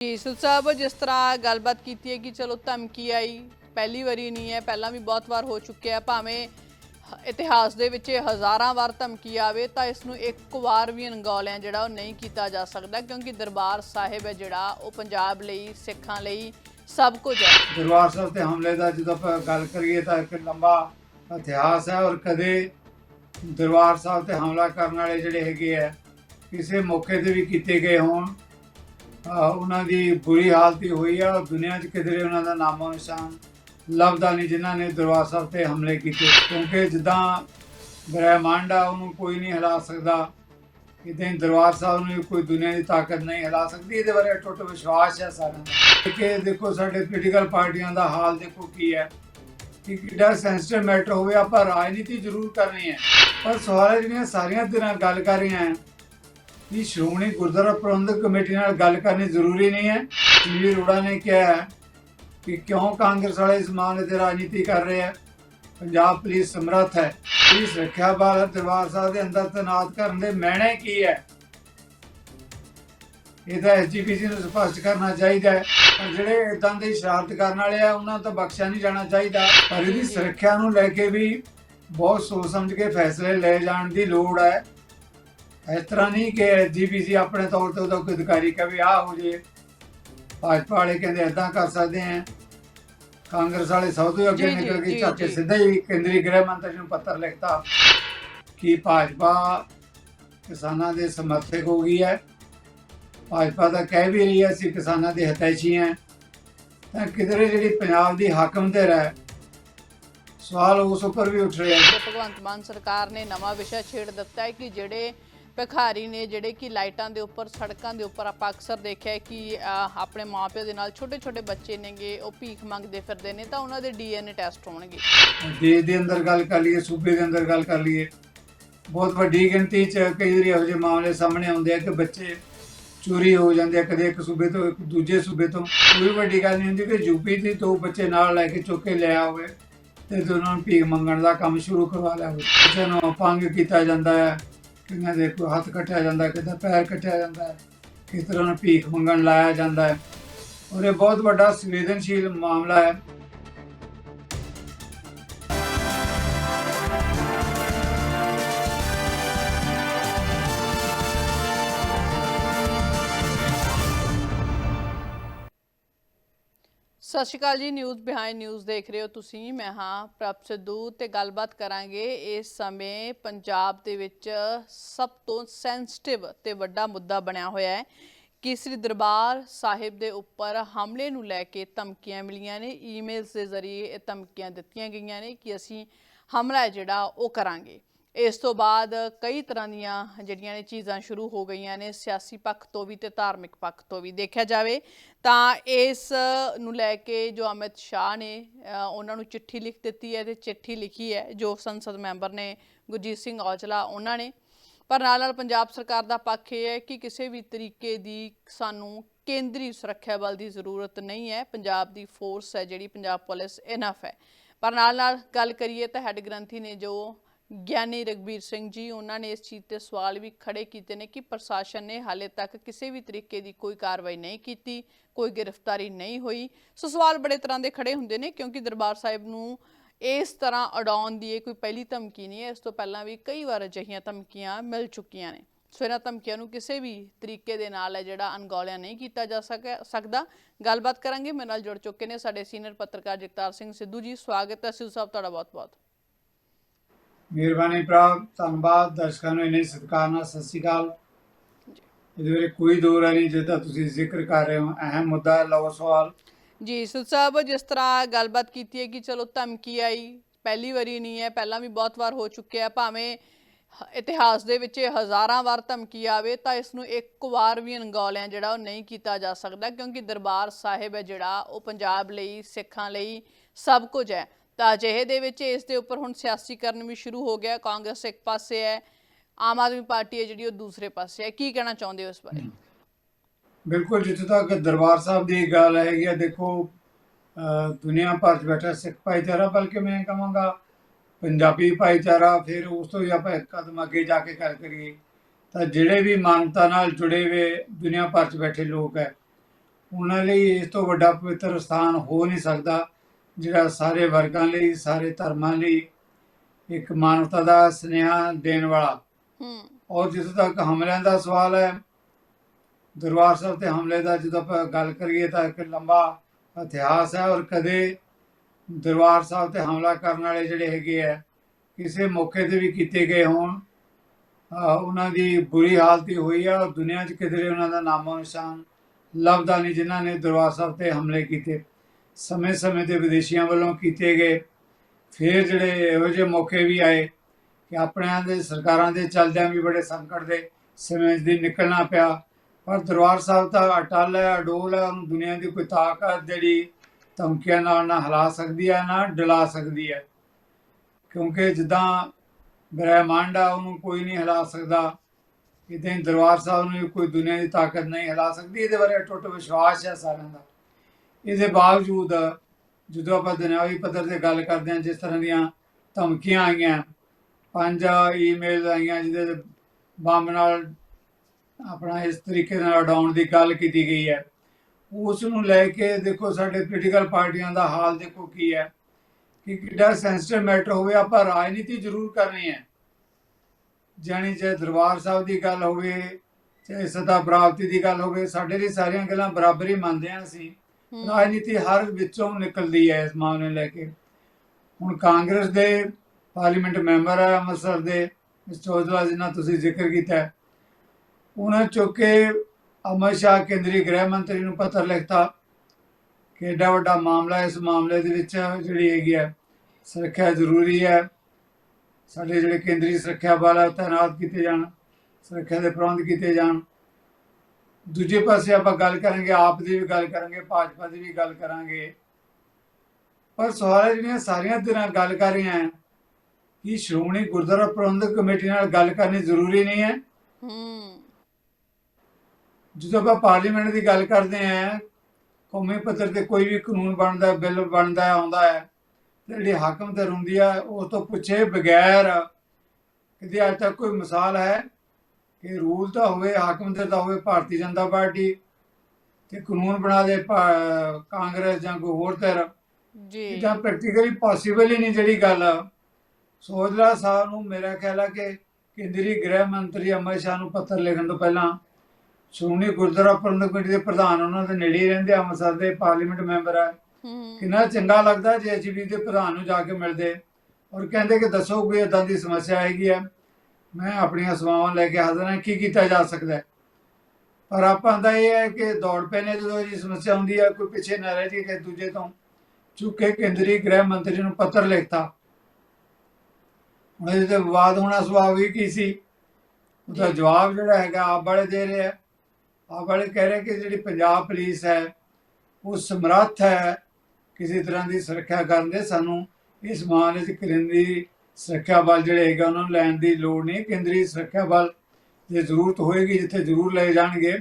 ਜੀ ਸੁਲ ਸਾਹਿਬ, ਜਿਸ ਤਰ੍ਹਾਂ ਗੱਲਬਾਤ ਕੀਤੀ ਹੈ ਕਿ ਚਲੋ ਧਮਕੀ ਆਈ, ਪਹਿਲੀ ਵਾਰੀ ਨਹੀਂ ਹੈ, ਪਹਿਲਾਂ ਵੀ ਬਹੁਤ ਵਾਰ ਹੋ ਚੁੱਕਿਆ, ਭਾਵੇਂ ਇਤਿਹਾਸ ਦੇ ਵਿੱਚ ਇਹ ਹਜ਼ਾਰਾਂ ਵਾਰ ਧਮਕੀ ਆਵੇ, ਤਾਂ ਇਸ ਨੂੰ ਇੱਕ ਵਾਰ ਵੀ ਅਣਗੌਲਿਆਂ ਜਿਹੜਾ ਉਹ ਨਹੀਂ ਕੀਤਾ ਜਾ ਸਕਦਾ, ਕਿਉਂਕਿ ਦਰਬਾਰ ਸਾਹਿਬ ਹੈ ਜਿਹੜਾ, ਉਹ ਪੰਜਾਬ ਲਈ, ਸਿੱਖਾਂ ਲਈ ਸਭ ਕੁਝ ਹੈ। ਦਰਬਾਰ ਸਾਹਿਬ ਤੇ ਹਮਲੇ ਦਾ ਜਦੋਂ ਆਪਾਂ ਗੱਲ ਕਰੀਏ ਤਾਂ ਇੱਕ ਲੰਬਾ ਇਤਿਹਾਸ ਹੈ ਔਰ ਕਦੇ ਦਰਬਾਰ ਸਾਹਿਬ ਤੇ ਹਮਲਾ ਕਰਨ ਵਾਲੇ ਜਿਹੜੇ ਹੈਗੇ ਆ, ਕਿਸੇ ਮੌਕੇ ਤੇ ਵੀ ਕੀਤੇ ਗਏ ਹੋਣ ਉਹਨਾਂ ਦੀ ਬੁਰੀ ਹਾਲਤ ਹੀ ਹੋਈ ਆ ਔਰ ਦੁਨੀਆ 'ਚ ਕਿਧਰੇ ਉਹਨਾਂ ਦਾ ਨਾਮੋ ਨਿਸ਼ਾਨ ਲੱਭਦਾ ਨਹੀਂ, ਜਿਨ੍ਹਾਂ ਨੇ ਦਰਬਾਰ ਸਾਹਿਬ ਤੇ ਹਮਲੇ ਕੀਤੇ। ਕਿਉਂਕਿ ਜਿੱਦਾਂ ਬ੍ਰਹਿਮੰਡ ਆ, ਉਹਨੂੰ ਕੋਈ ਨਹੀਂ ਹਿਲਾ ਸਕਦਾ। ਇਦਾਂ ਹੀ ਦਰਬਾਰ ਸਾਹਿਬ ਨੂੰ ਕੋਈ ਦੁਨੀਆ ਦੀ ਤਾਕਤ ਨਹੀਂ ਹਿਲਾ ਸਕਦੀ, ਇਹਦੇ ਬਾਰੇ ਟੁੱਟ ਵਿਸ਼ਵਾਸ ਹੈ ਸਾਰਿਆਂ ਦਾ। ਕਿ ਦੇਖੋ, ਸਾਡੇ ਪੋਲੀਟੀਕਲ ਪਾਰਟੀਆਂ ਦਾ ਹਾਲ ਦੇਖੋ ਕੀ ਹੈ। ਕਿ ਕਿਹੜਾ ਸੈਂਸਿਟਿਵ ਮੈਟਰ ਹੋਵੇ, ਆਪਾਂ ਰਾਜਨੀਤੀ ਜ਼ਰੂਰ ਕਰਨੀ ਹੈ। ਪਰ ਸਵਾਲ ਜਿਹੜੀਆਂ ਸਾਰੀਆਂ ਧਿਰਾਂ ਗੱਲ ਕਰ ਰਹੀਆਂ ਹੈ ਕਿ ਸ਼੍ਰੋਮਣੀ ਗੁਰਦੁਆਰਾ ਪ੍ਰਬੰਧਕ ਕਮੇਟੀ ਨਾਲ ਗੱਲ ਕਰਨੀ ਜ਼ਰੂਰੀ ਨਹੀਂ ਹੈ? ਜੀ ਰੋੜਾ ਨੇ ਕਿਹਾ ਹੈ ਕਿ ਕਿਉਂ ਕਾਂਗਰਸ ਵਾਲੇ ਇਸ ਮਾਮਲੇ ਤੇ ਰਾਜਨੀਤੀ ਕਰ ਰਹੇ ਹੈ? ਪੰਜਾਬ ਪੁਲਿਸ ਸਮਰੱਥ ਹੈ। ਪੁਲਿਸ ਰੱਖਿਆ ਬਲ ਦਰਬਾਰ ਸਾਹਿਬ ਦੇ ਅੰਦਰ ਤੈਨਾਤ ਕਰਨ ਦੇ ਮਹਿਣੇ ਕੀ ਹੈ? ਇਹ ਤਾਂ ਐਸਜੀਪੀਸੀ ਨੂੰ ਸਪਸ਼ਟ ਕਰਨਾ ਚਾਹੀਦਾ ਹੈ। ਪਰ ਜਿਹੜੇ ਇਦਾਂ ਦੇ ਸ਼ਰਾਰਤ ਕਰਨ ਵਾਲੇ ਆ, ਉਹਨਾਂ ਤੋਂ ਬਖਸ਼ਿਆ ਨਹੀਂ ਜਾਣਾ ਚਾਹੀਦਾ। ਪਰ ਇਹਦੀ ਸੁਰੱਖਿਆ ਨੂੰ ਲੈ ਕੇ ਵੀ ਬਹੁਤ ਸੋਚ ਸਮਝ ਕੇ ਫੈਸਲੇ ਲਏ ਜਾਣ ਦੀ ਲੋੜ ਹੈ। ਇਸ ਤਰ੍ਹਾਂ ਨਹੀਂ ਕਿ ਐਸਜੀਪੀਸੀ ਆਪਣੇ ਤੌਰ ਤੇ ਉਹਦਾ ਕੋਈ ਅਧਿਕਾਰੀ ਕਵੇ ਆ ਹੋ ਜੇ। ਭਾਜਪਾ ਵਾਲੇ ਕਹਿੰਦੇ ਇਦਾਂ ਕਰ ਸਕਦੇ ਆ। ਕਾਂਗਰਸ ਵਾਲੇ ਸਭ ਤੋਂ ਅੱਗੇ ਨਿਕਲ ਕੇ ਜੀ। ਸਿੱਧਾ ਹੀ ਕੇਂਦਰੀ ਗ੍ਰਹਿ ਮੰਤਰੀ ਨੂੰ ਪੱਤਰ ਲਿਖਤਾ ਕਿ ਭਾਜਪਾ ਕਿਸਾਨਾਂ ਦੇ ਸਮਰਥਕ ਹੋ ਗਈ ਹੈ। ਭਾਜਪਾ ਤਾਂ ਕਹਿ ਵੀ ਰਹੀ ਹੈ ਅਸੀਂ ਕਿਸਾਨਾਂ ਦੇ ਹਿਤੈਸ਼ੀ ਹਾਂ। ਤਾਂ ਕਿਧਰੇ ਜਿਹੜੀ ਪੰਜਾਬ ਦੀ ਹਾਕਮ ਤੇ ਰਹਿ ਸਵਾਲ ਉਸ ਉੱਪਰ ਵੀ ਉੱਠ ਰਿਹਾ। ਹੈ ਭਗਵੰਤ ਮਾਨ ਸਰਕਾਰ ਨੇ ਨਵਾਂ ਵਿਸ਼ਾ ਛੇੜ ਦਿੱਤਾ ਹੈ ਕਿ ਜਿਹੜੇ ਭਿਖਾਰੀ ਨੇ ਜਿਹੜੇ ਕਿ ਲਾਈਟਾਂ ਦੇ ਉੱਪਰ ਸੜਕਾਂ ਦੇ ਉੱਪਰ ਆਪਾਂ ਅਕਸਰ ਦੇਖਿਆ ਕਿ ਅਹ, ਆਪਣੇ ਮਾਪਿਓ ਦੇ ਨਾਲ ਛੋਟੇ ਛੋਟੇ ਬੱਚੇ ਨੇਗੇ ਉਹ ਭੀਖ ਮੰਗਦੇ ਫਿਰਦੇ ਨੇ ਤਾਂ ਉਹਨਾਂ ਦੇ ਡੀਐਨਏ ਟੈਸਟ ਹੋਣਗੇ। ਦੇਸ਼ ਦੇ ਅੰਦਰ ਗੱਲ ਕਰ ਲਈਏ ਸੂਬੇ ਦੇ ਅੰਦਰ ਗੱਲ ਕਰ ਲਈਏ ਬਹੁਤ ਵੱਡੀ ਗਿਣਤੀ 'ਚ ਕਈ ਵਾਰੀ ਇਹੋ ਜਿਹੇ ਮਾਮਲੇ ਸਾਹਮਣੇ ਆਉਂਦੇ ਆ ਕਿ ਬੱਚੇ ਚੋਰੀ ਹੋ ਜਾਂਦੇ ਆ ਕਦੇ ਇੱਕ ਸੂਬੇ ਤੋਂ ਦੂਜੇ ਸੂਬੇ ਤੋਂ। ਕੋਈ ਵੱਡੀ ਗੱਲ ਨਹੀਂ ਹੁੰਦੀ ਕਿ ਯੂਪੀ ਦੇ ਦੋ ਬੱਚੇ ਨਾਲ ਲੈ ਕੇ ਚੁੱਕ ਕੇ ਲਿਆ ਹੋਵੇ ਤੇ ਦੋਨਾਂ ਨੂੰ ਭੀਖ ਮੰਗਣ ਦਾ ਕੰਮ ਸ਼ੁਰੂ ਕਰਵਾ ਲਿਆ ਹੋਵੇ। ਕਿਸੇ ਨੂੰ ਅਪੰਗ ਕੀਤਾ ਜਾਂਦਾ ਹੈ। ਕਿੰਨਾ ਦੇ ਕੋਈ ਹੱਥ ਕੱਟਿਆ ਜਾਂਦਾ ਹੈ ਪੈਰ ਕੱਟਿਆ ਜਾਂਦਾ, ਕਿਸ ਤਰ੍ਹਾਂ ਭੀਖ ਮੰਗਣ ਲਾਇਆ ਜਾਂਦਾ ਹੈ। ਔਰ ਇਹ ਬਹੁਤ ਵੱਡਾ ਸੰਵੇਦਨਸ਼ੀਲ ਮਾਮਲਾ ਹੈ। ਸਤਿ ਸ਼੍ਰੀ ਅਕਾਲ ਜੀ ਨਿਊਜ਼ ਬਿਹਾਈਂਡ ਨਿਊਜ਼ ਦੇਖ ਰਹੇ ਹੋ ਤੁਸੀਂ। ਮੈਂ ਹਾਂ ਪ੍ਰਭ ਸਿੱਧੂ ਤੇ ਗੱਲਬਾਤ ਕਰਾਂਗੇ ਇਸ ਸਮੇਂ ਪੰਜਾਬ ਦੇ ਵਿੱਚ ਸਭ ਤੋਂ ਸੈਂਸਿਟਿਵ ਤੇ ਵੱਡਾ ਮੁੱਦਾ ਬਣਿਆ ਹੋਇਆ ਹੈ ਕਿ ਸ੍ਰੀ ਦਰਬਾਰ ਸਾਹਿਬ ਦੇ ਉੱਪਰ ਹਮਲੇ ਨੂੰ ਲੈ ਕੇ ਧਮਕੀਆਂ ਮਿਲੀਆਂ ਨੇ। ਈਮੇਲਸ ਦੇ ਜ਼ਰੀਏ ਇਹ ਧਮਕੀਆਂ ਦਿੱਤੀਆਂ ਗਈਆਂ ਨੇ ਕਿ ਅਸੀਂ ਹਮਲਾ ਹੈ ਜਿਹੜਾ ਉਹ ਕਰਾਂਗੇ। ਇਸ ਤੋਂ ਬਾਅਦ ਕਈ ਤਰ੍ਹਾਂ ਦੀਆਂ ਜਿਹੜੀਆਂ ਨੇ ਚੀਜ਼ਾਂ ਸ਼ੁਰੂ ਹੋ ਗਈਆਂ ਨੇ, ਸਿਆਸੀ ਪੱਖ ਤੋਂ ਵੀ ਤੇ ਧਾਰਮਿਕ ਪੱਖ ਤੋਂ ਵੀ ਦੇਖਿਆ ਜਾਵੇ, ਤਾਂ ਇਸ ਨੂੰ ਲੈ ਕੇ ਜੋ ਅਮਿਤ ਸ਼ਾਹ ਨੇ ਉਹਨਾਂ ਨੂੰ ਚਿੱਠੀ ਲਿਖ ਦਿੱਤੀ ਹੈ ਤੇ ਚਿੱਠੀ ਲਿਖੀ ਹੈ, ਜੋ ਸੰਸਦ ਮੈਂਬਰ ਨੇ ਗੁਰਜੀਤ ਸਿੰਘ ਔਜਲਾ ਉਹਨਾਂ ਨੇ। ਪਰ ਨਾਲ ਨਾਲ ਪੰਜਾਬ ਸਰਕਾਰ ਦਾ ਪੱਖ ਇਹ ਹੈ ਕਿ ਕਿਸੇ ਵੀ ਤਰੀਕੇ ਦੀ ਸਾਨੂੰ ਕੇਂਦਰੀ ਸੁਰੱਖਿਆ ਬਲ ਦੀ ਜ਼ਰੂਰਤ ਨਹੀਂ ਹੈ, ਪੰਜਾਬ ਦੀ ਫੋਰਸ ਹੈ ਜਿਹੜੀ ਪੰਜਾਬ ਪੁਲਿਸ ਇਨਫ ਹੈ। ਪਰ ਨਾਲ ਨਾਲ ਗੱਲ ਕਰੀਏ ਤਾਂ ਹੈੱਡ ਗ੍ਰੰਥੀ ਨੇ ਜੋ ਗਿਆਨੀ ਰਗਬੀਰ ਸਿੰਘ ਜੀ, ਉਹਨਾਂ ਨੇ ਇਸ ਚੀਜ਼ ਤੇ ਸਵਾਲ ਵੀ ਖੜੇ ਕੀਤੇ ਨੇ ਕਿ ਪ੍ਰਸ਼ਾਸਨ ਨੇ ਹਾਲੇ ਤੱਕ ਕਿਸੇ ਵੀ ਤਰੀਕੇ ਦੀ ਕੋਈ ਕਾਰਵਾਈ ਨਹੀਂ ਕੀਤੀ, ਕੋਈ ਗ੍ਰਿਫਤਾਰੀ ਨਹੀਂ ਹੋਈ। ਸੋ ਸਵਾਲ ਬੜੇ ਤਰ੍ਹਾਂ ਦੇ ਖੜੇ ਹੁੰਦੇ ਨੇ ਕਿਉਂਕਿ ਦਰਬਾਰ ਸਾਹਿਬ ਨੂੰ ਇਸ ਤਰ੍ਹਾਂ ਅਡਾਉਣ ਦੀ ਇਹ ਕੋਈ ਪਹਿਲੀ ਧਮਕੀ ਨਹੀਂ ਹੈ। ਇਸ ਤੋਂ ਪਹਿਲਾਂ ਵੀ ਕਈ ਵਾਰ ਅਜਿਹੀਆਂ ਧਮਕੀਆਂ ਮਿਲ ਚੁੱਕੀਆਂ ਨੇ। ਸੋ ਇਹਨਾਂ ਧਮਕੀਆਂ ਨੂੰ ਕਿਸੇ ਵੀ ਤਰੀਕੇ ਦੇ ਨਾਲ ਹੈ ਜਿਹੜਾ ਅਣਗੌਲਿਆ ਨਹੀਂ ਕੀਤਾ ਜਾ ਸਕਦਾ। ਗੱਲਬਾਤ ਕਰਾਂਗੇ। ਮੇਰੇ ਨਾਲ ਜੁੜ ਚੁੱਕੇ ਨੇ ਸਾਡੇ ਸੀਨੀਅਰ ਪੱਤਰਕਾਰ ਜਗਤਾਰ ਸਿੰਘ ਸਿੱਧੂ ਜੀ। ਸਵਾਗਤ ਹੈ ਸਿੱਧੂ ਸਾਹਿਬ, ਤੁਹਾਡਾ ਬਹੁਤ-ਬਹੁਤ। ਮਿਹਰਬਾਨੀ ਭਰਾ, ਧੰਨਵਾਦ। ਦਰਸ਼ਕਾਂ ਨੂੰ ਇੰਨੇ ਸਤਿਕਾਰ ਨਾਲ ਸਤਿ ਸ਼੍ਰੀ ਅਕਾਲ। ਇਹਦੇ ਬਾਰੇ ਕੋਈ ਦੋ ਰਾਏ ਨਹੀਂ, ਜਿੱਦਾਂ ਤੁਸੀਂ ਜ਼ਿਕਰ ਕਰ ਰਹੇ ਹੋ, ਅਹਿਮ ਮੁੱਦਾ ਹੈ, ਲਓ ਸਵਾਲ। ਜੀ ਸੁਲ ਸਾਹਿਬ, ਜਿਸ ਤਰ੍ਹਾਂ ਗੱਲਬਾਤ ਕੀਤੀ ਹੈ ਕਿ ਚਲੋ ਧਮਕੀ ਆਈ, ਪਹਿਲੀ ਵਾਰੀ ਨਹੀਂ ਹੈ, ਪਹਿਲਾਂ ਵੀ ਬਹੁਤ ਵਾਰ ਹੋ ਚੁੱਕਿਆ ਭਾਵੇਂ ਇਤਿਹਾਸ ਦੇ ਵਿੱਚ ਹਜ਼ਾਰਾਂ ਵਾਰ ਧਮਕੀ ਆਵੇ, ਤਾਂ ਇਸ ਨੂੰ ਇੱਕ ਵਾਰ ਵੀ ਅਣਗੌਲਿਆਂ ਜਿਹੜਾ ਉਹ ਨਹੀਂ ਕੀਤਾ ਜਾ ਸਕਦਾ, ਕਿਉਂਕਿ ਦਰਬਾਰ ਸਾਹਿਬ ਹੈ ਜਿਹੜਾ, ਉਹ ਪੰਜਾਬ ਲਈ, ਸਿੱਖਾਂ ਲਈ ਸਭ ਕੁਝ ਹੈ। ਤਾਂ ਅਜਿਹੇ ਦੇ ਵਿੱਚ ਇਸ ਦੇ ਉੱਪਰ ਹੁਣ ਸਿਆਸੀਕਰਨ ਵੀ ਸ਼ੁਰੂ ਹੋ ਗਿਆ। ਕਾਂਗਰਸ ਇੱਕ ਪਾਸੇ ਹੈ, ਆਮ ਆਦਮੀ ਪਾਰਟੀ ਹੈ ਜਿਹੜੀ ਉਹ ਦੂਸਰੇ ਪਾਸੇ ਹੈ। ਕੀ ਕਹਿਣਾ ਚਾਹੁੰਦੇ ਹੋ ਇਸ ਬਾਰੇ? ਬਿਲਕੁਲ, ਜਿੱਥੇ ਤੱਕ ਦਰਬਾਰ ਸਾਹਿਬ ਦੀ ਗੱਲ ਹੈਗੀ ਆ, ਦੇਖੋ ਦੁਨੀਆ ਭਰ 'ਚ ਬੈਠਾ ਸਿੱਖ ਭਾਈਚਾਰਾ, ਬਲਕਿ ਮੈਂ ਕਹਾਂਗਾ, ਪੰਜਾਬੀ ਭਾਈਚਾਰਾ, ਫਿਰ ਉਸ ਤੋਂ ਹੀ ਆਪਾਂ ਇੱਕ ਕਦਮ ਅੱਗੇ ਜਾ ਕੇ ਗੱਲ ਕਰੀਏ, ਤਾਂ ਜਿਹੜੇ ਵੀ ਮਾਨਤਾ ਨਾਲ ਜੁੜੇ ਹੋਏ ਦੁਨੀਆ ਭਰ 'ਚ ਬੈਠੇ ਲੋਕ ਹੈ, ਉਹਨਾਂ ਲਈ ਇਸ ਤੋਂ ਵੱਡਾ ਪਵਿੱਤਰ ਸਥਾਨ ਹੋ ਨਹੀਂ ਸਕਦਾ। ਜਿਹੜਾ ਸਾਰੇ ਵਰਗਾਂ ਲਈ ਸਾਰੇ ਧਰਮਾਂ ਲਈ ਇੱਕ ਮਾਨਵਤਾ ਦਾ ਸੁਨੇਹਾ ਦੇਣ ਵਾਲਾ। ਹੂੰ। ਔਰ ਜਿੱਥੋਂ ਤੱਕ ਹਮਲਿਆਂ ਦਾ ਸਵਾਲ ਹੈ ਦਰਬਾਰ ਸਾਹਿਬ ਤੇ ਹਮਲੇ ਦਾ ਜਦੋਂ ਆਪਾਂ ਗੱਲ ਕਰੀਏ ਤਾਂ ਇੱਕ ਲੰਬਾ ਇਤਿਹਾਸ ਹੈ ਔਰ ਕਦੇ ਦਰਬਾਰ ਸਾਹਿਬ ਤੇ ਹਮਲਾ ਕਰਨ ਵਾਲੇ ਜਿਹੜੇ ਹੈਗੇ ਆ ਕਿਸੇ ਮੌਕੇ ਤੇ ਵੀ ਕੀਤੇ ਗਏ ਹੋਣ ਉਹਨਾਂ ਦੀ ਬੁਰੀ ਹਾਲਤ ਹੀ ਹੋਈ ਔਰ ਦੁਨੀਆ 'ਚ ਕਿਧਰੇ ਉਹਨਾਂ ਦਾ ਨਾਮੋ ਨਿਸ਼ਾਨ ਲੱਭਦਾ ਨਹੀਂ ਜਿਨ੍ਹਾਂ ਨੇ ਦਰਬਾਰ ਸਾਹਿਬ ਤੇ ਹਮਲੇ ਕੀਤੇ। ਸਮੇਂ-ਸਮੇਂ ਤੇ ਵਿਦੇਸ਼ੀਆਂ ਵੱਲੋਂ ਕੀਤੇ ਗਏ। ਫਿਰ ਜਿਹੜੇ ਇਹੋ ਜਿਹੇ ਮੌਕੇ ਵੀ ਆਏ ਕਿ ਆਪਣਿਆਂ ਦੇ, ਸਰਕਾਰਾਂ ਦੇ ਚੱਲਦਿਆਂ ਵੀ ਬੜੇ ਸੰਕਟ ਦੇ ਸਮੇਂ ਦੀ ਨਿਕਲਣਾ ਪਿਆ। ਪਰ ਦਰਬਾਰ ਸਾਹਿਬ ਤਾਂ ਅਟਲ ਹੈ, ਅਡੋਲ ਹੈ, ਉਹਨੂੰ ਦੁਨੀਆ ਦੀ ਕੋਈ ਤਾਕਤ ਜਿਹੜੀ ਧਮਕੀਆਂ ਨਾਲ ਨਾ ਹਿਲਾ ਸਕਦੀ ਹੈ, ਨਾ ਡਲਾ ਸਕਦੀ ਹੈ। ਕਿਉਂਕਿ ਜਿੱਦਾਂ ਬ੍ਰਹਿਮੰਡ ਆ, ਉਹਨੂੰ ਕੋਈ ਨਹੀਂ ਹਿਲਾ ਸਕਦਾ। ਇਦਾਂ ਹੀ ਦਰਬਾਰ ਸਾਹਿਬ ਨੂੰ ਕੋਈ ਦੁਨੀਆ ਦੀ ਤਾਕਤ ਨਹੀਂ ਹਿਲਾ ਸਕਦੀ, ਇਹਦੇ ਬਾਰੇ ਟੁੱਟ ਵਿਸ਼ਵਾਸ ਹੈ ਸਾਰਿਆਂ ਦਾ। ਇਹਦੇ ਬਾਵਜੂਦ ਜਦੋਂ ਆਪਾਂ ਦੁਨਿਆਵੀ ਪੱਧਰ ਤੇ ਗੱਲ ਕਰਦੇ ਹਾਂ, ਜਿਸ ਤਰ੍ਹਾਂ ਦੀਆਂ ਧਮਕੀਆਂ ਆਈਆਂ, ਪੰਜ ਈਮੇਲ ਆਈਆਂ ਜਿਹਦੇ ਬੰਬ ਨਾਲ ਆਪਣਾ ਇਸ ਤਰੀਕੇ ਨਾਲ ਉਡਾਉਣ ਦੀ ਗੱਲ ਕੀਤੀ ਗਈ ਹੈ। ਉਸ ਨੂੰ ਲੈ ਕੇ ਦੇਖੋ ਸਾਡੇ ਪੋਲੀਟੀਕਲ ਪਾਰਟੀਆਂ ਦਾ ਹਾਲ ਦੇਖੋ ਕੀ ਹੈ ਕਿ ਕਿੱਡਾ ਸੈਂਸਿਟਿਵ ਮੈਟਰ ਹੋਵੇ, ਆਪਾਂ ਰਾਜਨੀਤੀ ਜ਼ਰੂਰ ਕਰਨੀ ਹੈ। ਜਾਣੀ ਚਾਹੇ ਦਰਬਾਰ ਸਾਹਿਬ ਦੀ ਗੱਲ ਹੋਵੇ, ਚਾਹੇ ਸਦਾ ਪ੍ਰਾਪਤੀ ਦੀ ਗੱਲ ਹੋਵੇ, ਸਾਡੇ ਲਈ ਸਾਰੀਆਂ ਗੱਲਾਂ ਬਰਾਬਰ ਹੀ ਮੰਨਦੇ ਹਾਂ ਅਸੀਂ। ਰਾਜਨੀਤੀ ਹਰ ਵਿੱਚੋਂ ਨਿਕਲਦੀ ਹੈ ਇਸ ਮਾਮਲੇ ਨੂੰ ਲੈ ਕੇ। ਹੁਣ ਕਾਂਗਰਸ ਦੇ ਪਾਰਲੀਮੈਂਟ ਮੈਂਬਰ ਹੈ ਅੰਮ੍ਰਿਤਸਰ ਦੇ ਮਿਸਟਰ ਔਜਲਾ ਜਿਨ੍ਹਾਂ ਤੁਸੀਂ ਜ਼ਿਕਰ ਕੀਤਾ ਉਹਨਾਂ ਚੁੱਕ ਕੇ ਅਮਰ ਸ਼ਾਹ ਕੇਂਦਰੀ ਗ੍ਰਹਿ ਮੰਤਰੀ ਨੂੰ ਪੱਤਰ ਲਿਖਤਾ ਕਿ ਏਡਾ ਵੱਡਾ ਮਾਮਲਾ ਇਸ ਮਾਮਲੇ ਦੇ ਵਿੱਚ ਜਿਹੜੀ ਹੈਗੀ ਹੈ, ਸੁਰੱਖਿਆ ਜ਼ਰੂਰੀ ਹੈ। ਸਾਡੇ ਜਿਹੜੇ ਕੇਂਦਰੀ ਸੁਰੱਖਿਆ ਬਲ ਹੈ, ਉਹ ਤਾਇਨਾਤ ਕੀਤੇ ਜਾਣ, ਸੁਰੱਖਿਆ ਦੇ ਪ੍ਰਬੰਧ ਕੀਤੇ ਜਾਣ। ਦੂਜੇ ਪਾਸੇ ਆਪਾਂ ਗੱਲ ਕਰਾਂਗੇ ਆਪ ਦੀ ਵੀ ਗੱਲ ਕਰਾਂਗੇ ਭਾਜਪਾ ਦੀ ਵੀ ਗੱਲ ਕਰਾਂਗੇ। ਪਰ ਸਵਾਲ ਜਿਹੜੀਆਂ ਸਾਰੀਆਂ ਧਿਰਾਂ ਗੱਲ ਕਰ ਰਹੀਆਂ ਹੈ ਕਿ ਸ਼੍ਰੋਮਣੀ ਗੁਰਦੁਆਰਾ ਪ੍ਰਬੰਧਕ ਕਮੇਟੀ ਨਾਲ ਗੱਲ ਕਰਨੀ ਜ਼ਰੂਰੀ ਨਹੀਂ ਹੈ? ਹੂੰ। ਜਦੋਂ ਆਪਾਂ ਪਾਰਲੀਮੈਂਟ ਦੀ ਗੱਲ ਕਰਦੇ ਹਾਂ ਕੌਮੀ ਪੱਧਰ ਤੇ ਕੋਈ ਵੀ ਕਾਨੂੰਨ ਬਣਦਾ ਬਿੱਲ ਬਣਦਾ ਆਉਂਦਾ ਹੈ ਤੇ ਜਿਹੜੀ ਹਾਕਮ ਧਿਰ ਹੁੰਦੀ ਹੈ ਉਸ ਤੋਂ ਪੁੱਛੇ ਬਗੈਰ ਕਿਤੇ ਅੱਜ ਤੱਕ ਕੋਈ ਮਿਸਾਲ ਹੈ? ਕਿ ਰੂਲ ਤਾਂ ਹੋਵੇ ਹਾਕਮ ਦਾ ਹੋਵੇ ਭਾਰਤੀ ਜਨਤਾ ਪਾਰਟੀ ਤੇ ਕਾਨੂੰਨ ਬਣਾ ਦੇ ਕਾਂਗਰਸ ਜਾਂ ਕੋਈ ਹੋਰ ਧਿਰ। ਜੀ। ਜਾਂ ਪ੍ਰੈਕਟੀਕਲੀ ਪੋਸੀਬਲ ਹੀ ਨਹੀਂ ਜਿਹੜੀ ਗੱਲ। ਸੋਜਲਾ ਸਾਹਿਬ ਨੂੰ ਮੇਰਾ ਖਿਆਲ ਹੈ ਕਿ ਕੇਂਦਰੀ ਗ੍ਰਹਿ ਮੰਤਰੀ ਅਮਰ ਸ਼ਾਹ ਨੂੰ ਪੱਤਰ ਲਿਖਣ ਤੋਂ ਪਹਿਲਾਂ ਸ਼੍ਰੋਮਣੀ ਗੁਰਦੁਆਰਾ ਪ੍ਰਬੰਧਕ ਕਮੇਟੀ ਦੇ ਪ੍ਰਧਾਨ ਉਹਨਾਂ ਦੇ ਨੇੜੇ ਰਹਿੰਦੇ ਆ, ਅੰਮ੍ਰਿਤਸਰ ਦੇ ਪਾਰਲੀਮੈਂਟ ਮੈਂਬਰ ਹੂੰ। ਕਿੰਨਾ ਚੰਗਾ ਲੱਗਦਾ ਜੇ ਐਚਬੀ ਦੇ ਪ੍ਰਧਾਨ ਨੂੰ ਜਾ ਕੇ ਮਿਲਦੇ। ਔਰ ਕਹਿੰਦੇ ਕਿ ਦੱਸੋ ਕੋਈ ਇਦਾਂ ਦੀ ਸਮੱਸਿਆ ਹੈਗੀ ਹੈ ਮੈਂ ਆਪਣੀਆਂ ਸੇਵਾਵਾਂ ਲੈ ਕੇ ਹਾਜ਼ਰ ਹਾਂ, ਕੀ ਕੀਤਾ ਜਾ ਸਕਦਾ ਹੈ? ਪਰ ਆਪਾਂ ਦਾ ਇਹ ਹੈ ਕਿ ਦੌੜ ਪੈਨੇ ਜਦੋਂ ਇਹ ਸਮੱਸਿਆ ਹੁੰਦੀ ਹੈ ਕੋਈ ਪਿੱਛੇ ਨਾ ਰਹਿ ਜੀ ਕਿ ਦੂਜੇ ਤੋਂ। ਚੁੱਕ ਕੇਂਦਰੀ ਗ੍ਰਹਿ ਮੰਤਰੀ ਨੂੰ ਪੱਤਰ ਲਿਖਤਾ। ਹੁਣ ਇਹਦੇ ਤੇ ਵਿਵਾਦ ਹੋਣਾ ਸੁਭਾਵਿਕ ਹੀ ਸੀ? ਉਹਦਾ ਜਵਾਬ ਜਿਹੜਾ ਹੈਗਾ, ਆਪ ਵਾਲੇ ਦੇ ਰਹੇ। ਆ ਆਪ ਵਾਲੇ ਕਹਿ ਰਹੇ ਕਿ ਜਿਹੜੀ ਪੰਜਾਬ ਪੁਲਿਸ ਹੈ, ਉਹ ਸਮਰੱਥ ਹੈ, ਕਿਸੇ ਤਰ੍ਹਾਂ ਦੀ ਸੁਰੱਖਿਆ ਕਰਨ ਦੇ ਸਾਨੂੰ ਇਸ ਮਾਮਲੇ 'ਚ ਕੇਂਦਰੀ ਸੁਰੱਖਿਆ ਬਲ ਜਿਹੜੇ ਹੈਗਾ ਉਹਨਾਂ ਨੂੰ ਲੈਣ ਦੀ ਲੋੜ ਨਹੀਂ। ਕੇਂਦਰੀ ਸੁਰੱਖਿਆ ਬਲ ਜੇ ਜ਼ਰੂਰਤ ਹੋਏਗੀ ਜਿੱਥੇ ਜ਼ਰੂਰ ਲਏ ਜਾਣਗੇ।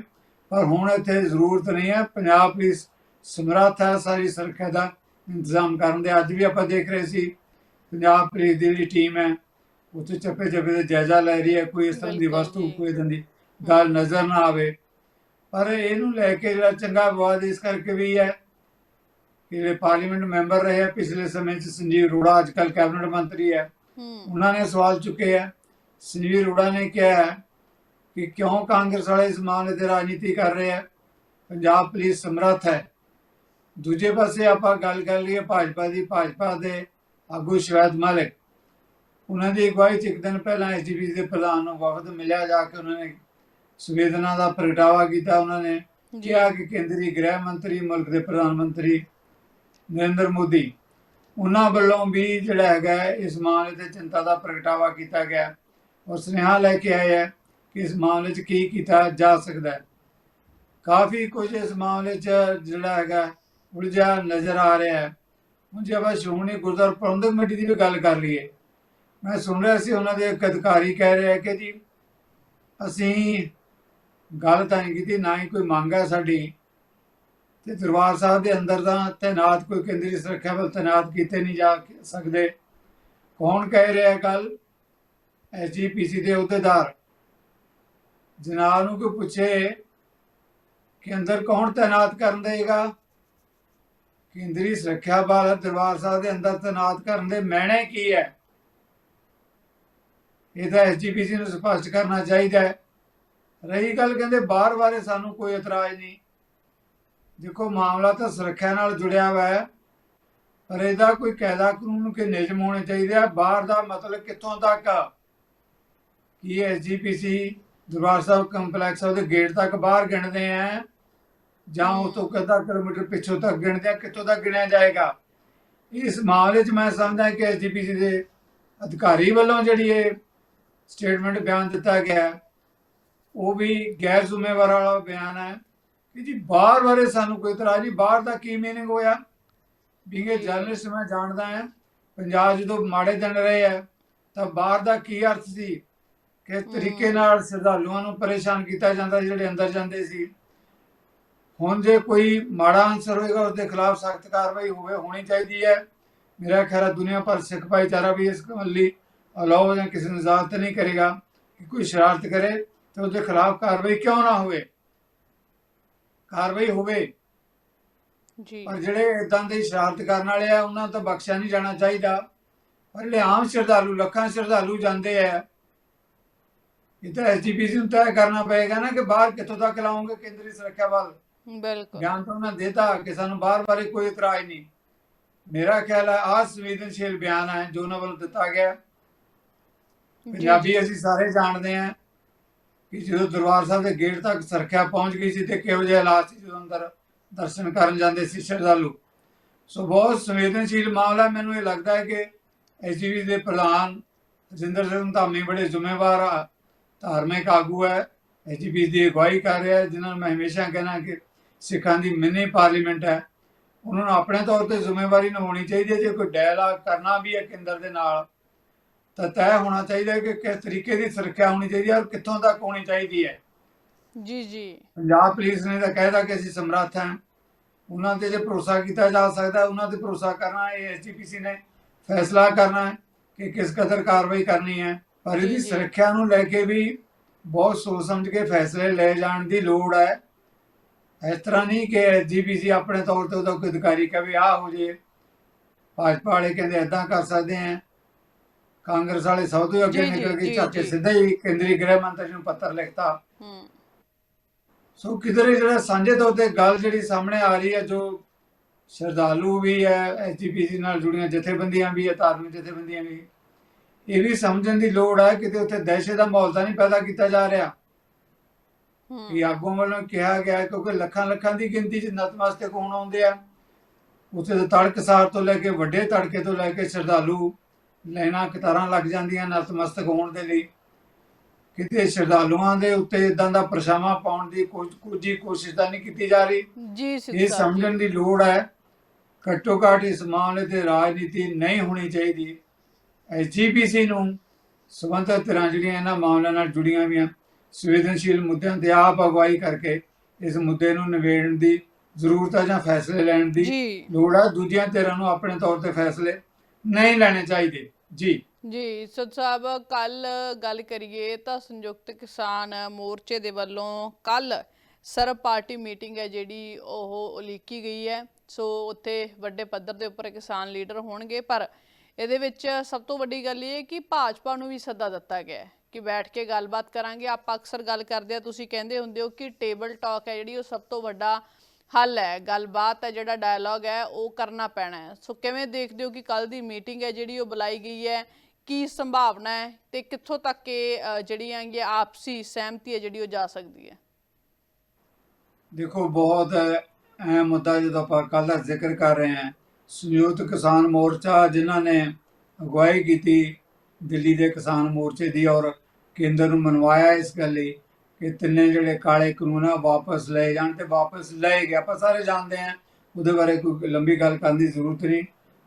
ਪਰ ਹੁਣ ਇੱਥੇ ਜ਼ਰੂਰਤ ਨਹੀਂ ਹੈ। ਪੰਜਾਬ ਪੁਲਿਸ ਸਮਰੱਥ ਹੈ ਸਾਰੀ ਸੁਰੱਖਿਆ ਦਾ ਇੰਤਜ਼ਾਮ ਕਰਨ ਦੇ। ਅੱਜ ਵੀ ਆਪਾਂ ਦੇਖ ਰਹੇ ਸੀ ਪੰਜਾਬ ਪੁਲਿਸ ਦੀ ਜਿਹੜੀ ਟੀਮ ਹੈ ਉੱਥੇ ਚੱਪੇ ਚੱਪੇ ਤੇ ਜਾਇਜ਼ਾ ਲੈ ਰਹੀ ਹੈ। ਕੋਈ ਇਸ ਤਰ੍ਹਾਂ ਦੀ ਵਸਤੂ। ਕੋਈ ਇਦਾਂ ਦੀ ਗੱਲ ਨਜ਼ਰ ਨਾ ਆਵੇ। ਪਰ ਇਹਨੂੰ ਲੈ ਕੇ ਜਿਹੜਾ ਚੰਗਾ ਵਿਵਾਦ ਇਸ ਕਰਕੇ ਵੀ ਹੈ ਕਿ ਜਿਹੜੇ ਪਾਰਲੀਮੈਂਟ ਮੈਂਬਰ ਰਹੇ ਆ ਪਿਛਲੇ ਸਮੇਂ 'ਚ ਸੰਜੀਵ ਅਰੋੜਾ ਅੱਜ ਕੱਲ੍ਹ ਕੈਬਨਿਟ ਮੰਤਰੀ ਹੂੰ। ਉਹਨਾਂ ਨੇ ਸਵਾਲ ਚੁੱਕੇ ਹੈ ਸੰਜੀਵ ਅਰੋੜਾ ਨੇ ਕਿਹਾ ਕਿ ਕਿਉਂ ਕਾਂਗਰਸ ਵਾਲੇ ਇਸ ਮਾਮਲੇ ਤੇ ਰਾਜਨੀਤੀ ਕਰ ਰਹੇ ਆ? ਪੰਜਾਬ ਪੁਲਿਸ ਸਮਰੱਥ ਹੈ। ਦੂਜੇ ਪਾਸੇ ਆਪਾਂ ਗੱਲ ਕਰ ਲਈਏ ਭਾਜਪਾ ਦੀ। ਭਾਜਪਾ ਦੇ ਆਗੂ ਸ਼ਵੇਤ ਮਲਿਕ। ਉਹਨਾਂ ਦੀ ਅਗਵਾਈ 'ਚ ਇੱਕ ਦਿਨ ਪਹਿਲਾਂ ਐਸਜੀਪੀ ਦੇ ਪ੍ਰਧਾਨ ਨੂੰ ਵਫਦ ਮਿਲਿਆ ਜਾ ਕੇ ਉਹਨਾਂ ਨੇ ਸੰਵੇਦਨਾ ਦਾ ਪ੍ਰਗਟਾਵਾ ਕੀਤਾ। ਉਹਨਾਂ ਨੇ ਕਿਹਾ ਕਿ ਕੇਂਦਰੀ ਗ੍ਰਹਿ ਮੰਤਰੀ ਮੁਲਕ ਦੇ ਪ੍ਰਧਾਨ ਮੰਤਰੀ ਨਰਿੰਦਰ ਮੋਦੀ ਉਹਨਾਂ ਵੱਲੋਂ ਵੀ ਜਿਹੜਾ ਹੈਗਾ ਇਸ ਮਾਮਲੇ ਤੇ ਚਿੰਤਾ ਦਾ ਪ੍ਰਗਟਾਵਾ ਕੀਤਾ ਗਿਆ। ਔਰ ਸੁਨੇਹਾ ਲੈ ਕੇ ਆਏ ਹੈ ਕਿ ਇਸ ਮਾਮਲੇ 'ਚ ਕੀ ਕੀਤਾ ਜਾ ਸਕਦਾ ਹੈ। ਕਾਫੀ ਕੁਝ ਇਸ ਮਾਮਲੇ 'ਚ ਜਿਹੜਾ ਹੈਗਾ ਉਲਝਾ ਨਜ਼ਰ ਆ ਰਿਹਾ ਹੈ। ਹੁਣ ਜੇ ਆਪਾਂ ਸ਼੍ਰੋਮਣੀ ਗੁਰਦੁਆਰਾ ਪ੍ਰਬੰਧਕ ਕਮੇਟੀ ਦੀ ਵੀ ਗੱਲ ਕਰ ਲਈਏ, ਮੈਂ ਸੁਣ ਰਿਹਾ ਸੀ ਉਹਨਾਂ ਦੇ ਇੱਕ ਅਧਿਕਾਰੀ ਕਹਿ ਰਿਹਾ ਕਿ ਜੀ, ਅਸੀਂ ਗੱਲ ਤਾਂ ਨਹੀਂ ਕੀਤੀ, ਨਾ ਹੀ ਕੋਈ ਮੰਗ ਹੈ ਸਾਡੀ। ਤੇ ਦਰਬਾਰ ਸਾਹਿਬ ਦੇ ਅੰਦਰ ਤਾਂ ਤੈਨਾਤ ਕੋਈ ਕੇਂਦਰੀ ਸੁਰੱਖਿਆ ਬਲ ਤੈਨਾਤ ਕੀਤੇ ਨਹੀਂ ਜਾ ਸਕਦੇ। ਕੌਣ ਕਹਿ ਰਿਹਾ ਕੱਲ ਐਸਜੀਪੀਸੀ ਦੇ ਅਹੁਦੇਦਾਰ? ਜਨਾਬ ਨੂੰ ਕੋਈ ਪੁੱਛੇ ਕਿ ਅੰਦਰ ਕੌਣ ਤੈਨਾਤ ਕਰਨ ਦੇਗਾ? ਕੇਂਦਰੀ ਸੁਰੱਖਿਆ ਬਲ ਦਰਬਾਰ ਸਾਹਿਬ ਦੇ ਅੰਦਰ ਤੈਨਾਤ ਕਰਨ ਦੇ ਮਹਿਣੇ ਕੀ ਹੈ? ਇਹ ਤਾਂ ਐਸਜੀਪੀਸੀ ਨੂੰ ਸਪਸ਼ਟ ਕਰਨਾ ਚਾਹੀਦਾ ਹੈ। ਰਹੀ ਗੱਲ ਕਹਿੰਦੇ ਬਾਹਰ ਬਾਰੇ ਸਾਨੂੰ ਕੋਈ ਇਤਰਾਜ਼ ਨਹੀਂ। ਦੇਖੋ, ਮਾਮਲਾ ਤਾਂ ਸੁਰੱਖਿਆ ਨਾਲ ਜੁੜਿਆ ਹੋਇਆ ਹੈ, ਪਰ ਇਹਦਾ ਕੋਈ ਕਾਇਦਾ ਕਾਨੂੰਨ ਕੇ ਨਿਯਮ ਹੋਣੇ ਚਾਹੀਦੇ ਆ। ਬਾਹਰ ਦਾ ਮਤਲਬ ਕਿੱਥੋਂ ਤੱਕ ਆ? ਕੀ ਐਸਜੀਪੀਸੀ ਦਰਬਾਰ ਸਾਹਿਬ ਕੰਪਲੈਕਸ ਉਹਦੇ ਗੇਟ ਤੱਕ ਬਾਹਰ ਗਿਣਦੇ ਆ? ਜਾਂ ਉਹ ਤੋਂ ਕਿੰਨਾ ਕਿਲੋਮੀਟਰ ਪਿੱਛੋਂ ਤੱਕ ਗਿਣਦੇ ਆ? ਕਿੱਥੋਂ ਤੱਕ ਗਿਣਿਆ ਜਾਏਗਾ? ਇਸ ਮਾਮਲੇ 'ਚ ਮੈਂ ਸਮਝਦਾ ਕਿ ਐਸਜੀਪੀਸੀ ਦੇ ਅਧਿਕਾਰੀ ਵੱਲੋਂ ਜਿਹੜੀ ਇਹ ਸਟੇਟਮੈਂਟ ਬਿਆਨ ਦਿੱਤਾ ਗਿਆ ਉਹ ਵੀ ਗੈਰ ਜ਼ਿੰਮੇਵਾਰ ਵਾਲਾ ਬਿਆਨ ਹੈ। ਕਿ ਜੀ ਬਾਹਰ ਬਾਰੇ ਸਾਨੂੰ ਕੋਈ ਇਤਰਾਜ਼ ਨਹੀਂ ਬਾਹਰ ਦਾ ਕੀ ਮੀਨਿੰਗ ਹੋਇਆ? ਬਿੰਗੇ ਜਰਨਲਿਸਟ ਮੈਂ ਜਾਣਦਾ ਹਾਂ ਪੰਜਾਬ ਜਦੋਂ ਮਾੜੇ ਦਿਨ ਰਹੇ ਆ ਤਾਂ ਬਾਹਰ ਦਾ ਕੀ ਅਰਥ ਸੀ? ਕਿਸ ਤਰੀਕੇ ਨਾਲ ਸ਼ਰਧਾਲੂਆਂ ਨੂੰ ਪਰੇਸ਼ਾਨ ਕੀਤਾ ਜਾਂਦਾ ਜਿਹੜੇ ਅੰਦਰ ਜਾਂਦੇ ਸੀ। ਹੁਣ ਜੇ ਕੋਈ ਮਾੜਾ ਅਨਸਰ ਹੋਏਗਾ ਉਸ ਦੇ ਖਿਲਾਫ ਸਖਤ ਕਾਰਵਾਈ ਹੋਵੇ ਹੋਣੀ ਚਾਹੀਦੀ ਹੈ। ਮੇਰਾ ਖਿਆਲ ਹੈ ਦੁਨੀਆ ਭਰ ਸਿੱਖ ਭਾਈਚਾਰਾ ਵੀ ਇਸ ਲਈ ਅਲਾਉ ਜਾਂ ਕਿਸੇ ਨੂੰ ਇਜਾਜ਼ਤ ਨਹੀਂ ਕਰੇਗਾ ਕਿ ਕੋਈ ਸ਼ਰਾਰਤ ਕਰੇ ਤੇ ਉਹਦੇ ਖਿਲਾਫ ਕਾਰਵਾਈ ਕਿਉਂ ਨਾ ਹੋਵੇ। ਕਾਰਵਾਈ ਹੋਵੇ। ਜੀ। ਪਰ ਜਿਹੜੇ ਇਦਾਂ ਦੇ ਸ਼ਰਾਰਤ ਕਰਨ ਵਾਲੇ ਆ ਉਹਨਾਂ ਤੋਂ ਬਖਸ਼ਿਆ ਨਹੀਂ ਜਾਣਾ ਚਾਹੀਦਾ। ਪਰ ਜਿਹੜੇ ਆਮ ਸ਼ਰਧਾਲੂ ਲੱਖਾਂ ਸ਼ਰਧਾਲੂ ਜਾਂਦੇ ਆ ਇਹ ਤਾਂ ਐਸਜੀਪੀਸੀ ਨੂੰ ਤੈਅ ਕਰਨਾ ਪਏਗਾ ਨਾ ਕਿ ਬਾਹਰ ਕਿੱਥੋਂ ਤੱਕ ਲਾਉਂਗੇ ਕੇਂਦਰੀ ਸੁਰੱਖਿਆ ਬਲ। ਬਿਲਕੁਲ। ਬਿਆਨ ਤਾਂ ਉਹਨਾਂ ਦੇਤਾ ਕਿ ਸਾਨੂੰ ਬਾਹਰ ਬਾਰੇ ਕੋਈ ਇਤਰਾਜ਼ ਨਹੀਂ। ਮੇਰਾ ਖਿਆਲ ਹੈ ਆਹ ਸੰਵੇਦਨਸ਼ੀਲ ਬਿਆਨ ਹੈ ਜੋ ਉਹਨਾਂ ਵੱਲੋਂ ਦਿੱਤਾ ਗਿਆ। ਪੰਜਾਬੀ ਅਸੀਂ ਸਾਰੇ ਜਾਣਦੇ ਹਾਂ ਕਿ ਜਦੋਂ ਦਰਬਾਰ ਸਾਹਿਬ ਦੇ ਗੇਟ ਤੱਕ ਸੁਰੱਖਿਆ ਪਹੁੰਚ ਗਈ ਸੀ ਤੇ ਕਿਹੋ ਜਿਹੇ ਹਾਲਾਤ ਸੀ ਜਦੋਂ ਅੰਦਰ ਦਰਸ਼ਨ ਕਰਨ ਜਾਂਦੇ ਸੀ ਸ਼ਰਧਾਲੂ। ਸੋ ਬਹੁਤ ਸੰਵੇਦਨਸ਼ੀਲ ਮਾਮਲਾ ਮੈਨੂੰ ਇਹ ਲੱਗਦਾ ਹੈ ਕਿ ਐਸਜੀਵੀ ਦੇ ਪ੍ਰਧਾਨ ਰਜਿੰਦਰ ਸਿੰਘ ਧਾਮੀ ਬੜੇ ਜ਼ਿੰਮੇਵਾਰ ਧਾਰਮਿਕ ਆਗੂ ਹੈ। ਐਸਜੀਪੀ ਦੀ ਅਗਵਾਈ ਕਰ ਰਿਹਾ ਹੈ, ਜਿਨ੍ਹਾਂ ਨੂੰ ਮੈਂ ਹਮੇਸ਼ਾ ਕਹਿਣਾ ਕਿ ਸਿੱਖਾਂ ਦੀ ਮਿੰਨੀ ਪਾਰਲੀਮੈਂਟ ਹੈ। ਉਹਨਾਂ ਨੂੰ ਆਪਣੇ ਤੌਰ ਤੇ ਜ਼ਿੰਮੇਵਾਰੀ ਨਿਭਾਉਣੀ ਚਾਹੀਦੀ ਹੈ। ਜੇ ਕੋਈ ਡਾਇਲਾਗ ਕਰਨਾ ਵੀ ਹੈ ਕੇਂਦਰ ਦੇ ਨਾਲ ਤਾਂ ਤੈਅ ਹੋਣਾ ਚਾਹੀਦਾ ਹੈ ਕਿ ਕਿਸ ਤਰੀਕੇ ਦੀ ਸੁਰੱਖਿਆ ਹੋਣੀ ਚਾਹੀਦੀ ਹੈ ਔਰ ਕਿੱਥੋਂ ਤੱਕ ਹੋਣੀ ਚਾਹੀਦੀ ਹੈ। ਜੀ ਜੀ। ਪੰਜਾਬ ਪੁਲਿਸ ਨੇ ਤਾਂ ਕਹਿਦਾ ਕਿ ਅਸੀਂ ਸਮਰੱਥ ਹਾਂ। ਉਹਨਾਂ ਤੇ ਜੇ ਭਰੋਸਾ ਕੀਤਾ ਜਾ ਸਕਦਾ ਉਹਨਾਂ ਤੇ ਭਰੋਸਾ ਕਰਨਾ ਇਹ ਐਸਜੀਪੀਸੀ ਨੇ ਫੈਸਲਾ ਕਰਨਾ ਹੈ ਕਿ ਕਿਸ ਕਦਰ ਕਾਰਵਾਈ ਕਰਨੀ ਹੈ। ਪਰ ਇਹਦੀ। ਸੁਰੱਖਿਆ ਨੂੰ ਲੈ ਕੇ ਵੀ ਬਹੁਤ ਸੋਚ ਸਮਝ ਕੇ ਫੈਸਲੇ ਲੈ ਜਾਣ ਦੀ ਲੋੜ ਹੈ। ਇਸ ਤਰ੍ਹਾਂ ਨਹੀਂ ਕਿ ਐਸਜੀਪੀਸੀ ਆਪਣੇ ਤੌਰ ਤੇ ਉਹਦਾ ਕੋਈ ਅਧਿਕਾਰੀ ਕਹੇ ਆ ਹੋ ਜੇ ਭਾਜਪਾ ਵਾਲੇ ਕਹਿੰਦੇ ਐਦਾਂ ਕਰ ਸਕਦੇ ਆ ਕਾਂਗਰਸ ਵਾਲੇ ਸਭ ਤੋਂ ਅੱਗੇ ਨਿਕਲ ਕੇ ਜੀ, ਚੱਕ ਕੇ ਜੀ। ਸਿੱਧਾ ਹੀ ਕੇਂਦਰੀ ਗ੍ਰਹਿ ਮੰਤਰੀ ਨੂੰ ਪੱਤਰ ਲਿਖਤਾ। ਹੂੰ। ਸੋ ਕਿਧਰੇ ਜਿਹੜਾ ਸਾਂਝੇ ਤੌਰ ਤੇ ਗੱਲ ਜਿਹੜੀ ਸਾਹਮਣੇ ਆ ਰਹੀ ਹੈ ਜੋ ਸ਼ਰਧਾਲੂ ਵੀ ਹੈ ਐਸਜੀਪੀਸੀ ਨਾਲ ਜੁੜੀਆਂ ਜਥੇਬੰਦੀਆਂ ਵੀ ਹੈ ਧਾਰਮਿਕ ਜਥੇਬੰਦੀਆਂ ਵੀ ਇਹ ਵੀ ਸਮਝਣ ਦੀ ਲੋੜ ਹੈ ਕਿ ਉੱਥੇ ਦਹਿਸ਼ਤ ਦਾ ਮਾਹੌਲ ਤਾਂ ਨਹੀਂ ਪੈਦਾ ਕੀਤਾ ਜਾ ਰਿਹਾ। ਹੂੰ। ਕਿ ਆਗੂਆਂ ਵੱਲੋਂ ਕਿਹਾ ਗਿਆ ਕਿਉਂਕਿ ਲੱਖਾਂ ਲੱਖਾਂ ਦੀ ਗਿਣਤੀ 'ਚ ਨਤਮਸਤਕ ਹੋਣ ਆਉਂਦੇ ਆ। ਉੱਥੇ ਤਾਂ ਤੜਕਸਾਰ ਤੋਂ ਲੈ ਕੇ ਵੱਡੇ ਤੜਕੇ ਤੋਂ ਲੈ ਕੇ ਸ਼ਰਧਾਲੂ ਲਾਈਨਾਂ ਕਤਾਰਾਂ ਲੱਗ ਜਾਂਦੀਆਂ ਨਤਮਸਤਕ ਹੋਣ ਦੇ ਲਈ। ਕਿਤੇ ਸ਼ਰਧਾਲੂਆਂ ਦੇ ਉੱਤੇ ਇਦਾਂ ਦਾ ਪਰਛਾਵਾਂ ਪਾਉਣ ਦੀ ਕੁਝ ਕੁਝ ਕੋਸ਼ਿਸ਼ ਤਾਂ ਨਹੀਂ ਕੀਤੀ ਜਾ ਰਹੀ। ਜੀ ਇਹ ਸਮਝਣ ਦੀ ਲੋੜ ਹੈ ਘੱਟੋ ਘੱਟ ਇਸ ਮਾਮਲੇ ਤੇ ਰਾਜਨੀਤੀ ਨਹੀਂ ਹੋਣੀ ਚਾਹੀਦੀ। ਐਸਜੀਪੀਸੀ ਨੂੰ ਸਬੰਧਤ ਧਿਰਾਂ ਜਿਹੜੀਆਂ ਇਹਨਾਂ ਮਾਮਲਿਆਂ ਨਾਲ ਜੁੜੀਆਂ ਹੋਈਆਂ ਸੰਵੇਦਨਸ਼ੀਲ ਮੁੱਦਿਆਂ ਤੇ ਆਪ ਅਗਵਾਈ ਕਰਕੇ ਇਸ ਮੁੱਦੇ ਨੂੰ ਨਿਬੇੜਨ ਦੀ ਜ਼ਰੂਰਤ ਹੈ ਜਾਂ ਫੈਸਲੇ ਲੈਣ ਦੀ ਲੋੜ ਹੈ। ਦੂਜੀਆਂ ਧਿਰਾਂ ਨੂੰ ਆਪਣੇ ਤੌਰ ਤੇ ਫੈਸਲੇ ਨਹੀਂ ਲੈਣੇ ਚਾਹੀਦੇ। ਜੀ। ਜੀ ਸਤ ਸਾਹਿਬ ਕੱਲ ਗੱਲ ਕਰੀਏ ਤਾਂ ਸੰਯੁਕਤ ਕਿਸਾਨ ਮੋਰਚੇ ਦੇ ਵੱਲੋਂ ਕੱਲ ਸਰਬ ਪਾਰਟੀ ਮੀਟਿੰਗ ਹੈ ਜਿਹੜੀ ਉਹ ਉਲੀਕੀ ਗਈ ਹੈ। ਸੋ ਉੱਥੇ ਵੱਡੇ ਪੱਧਰ ਦੇ ਉੱਪਰ ਕਿਸਾਨ ਲੀਡਰ ਹੋਣਗੇ, ਪਰ ਇਹਦੇ ਵਿੱਚ ਸਭ ਤੋਂ ਵੱਡੀ ਗੱਲ ਇਹ ਹੈ ਕਿ ਭਾਜਪਾ ਨੂੰ ਵੀ ਸੱਦਾ ਦਿੱਤਾ ਗਿਆ ਹੈ ਕਿ ਬੈਠ ਕੇ ਗੱਲਬਾਤ ਕਰਾਂਗੇ। ਆਪਾਂ ਅਕਸਰ ਗੱਲ ਕਰਦੇ ਆ ਤੁਸੀਂ ਕਹਿੰਦੇ ਹੁੰਦੇ ਹੋ ਕਿ ਟੇਬਲ ਟਾਕ ਹੈ ਜਿਹੜੀ, ਉਹ ਸਭ ਤੋਂ ਵੱਡਾ ਹੱਲ ਹੈ ਗੱਲਬਾਤ ਹੈ ਜਿਹੜਾ ਡਾਇਲੌਗ ਹੈ ਉਹ ਕਰਨਾ ਪੈਣਾ ਹੈ। ਸੋ ਕਿਵੇਂ ਦੇਖਦੇ ਹੋ ਕਿ ਕੱਲ ਦੀ ਮੀਟਿੰਗ ਹੈ ਜਿਹੜੀ ਉਹ ਬੁਲਾਈ ਗਈ ਹੈ ਕੀ ਸੰਭਾਵਨਾ ਹੈ ਤੇ ਕਿੱਥੋਂ ਤੱਕ ਇਹ ਅ, ਜਿਹੜੀਆਂ ਆਪਸੀ ਸਹਿਮਤੀ ਹੈ ਜਿਹੜੀ ਉਹ ਜਾ ਸਕਦੀ ਹੈ? ਦੇਖੋ ਬਹੁਤ ਅਹਿਮ ਮੁੱਦਾ ਜਦੋਂ ਆਪਾਂ ਕੱਲ੍ਹ ਦਾ ਜ਼ਿਕਰ ਕਰ ਰਹੇ ਹਾਂ ਸੰਯੁਕਤ ਕਿਸਾਨ ਮੋਰਚਾ ਜਿਨ੍ਹਾਂ ਨੇ ਅਗਵਾਈ ਕੀਤੀ ਦਿੱਲੀ ਦੇ ਕਿਸਾਨ ਮੋਰਚੇ ਦੀ ਔਰ ਕੇਂਦਰ ਨੂੰ ਮਨਵਾਇਆ ਇਸ ਗੱਲ ਲਈ ਕਿ ਤਿੰਨੇ ਜਿਹੜੇ ਕਾਲੇ ਕਾਨੂੰਨ ਆ, ਵਾਪਸ ਲਏ ਜਾਣ ਤੇ ਵਾਪਸ ਲਏ ਗਏ। ਆਪਾਂ ਸਾਰੇ ਜਾਣਦੇ ਹਾਂ, ਉਹਦੇ ਬਾਰੇ ਕੋਈ ਲੰਬੀ ਗੱਲ ਕਰਨ ਦੀ ਜ਼ਰੂਰਤ ਨਹੀਂ।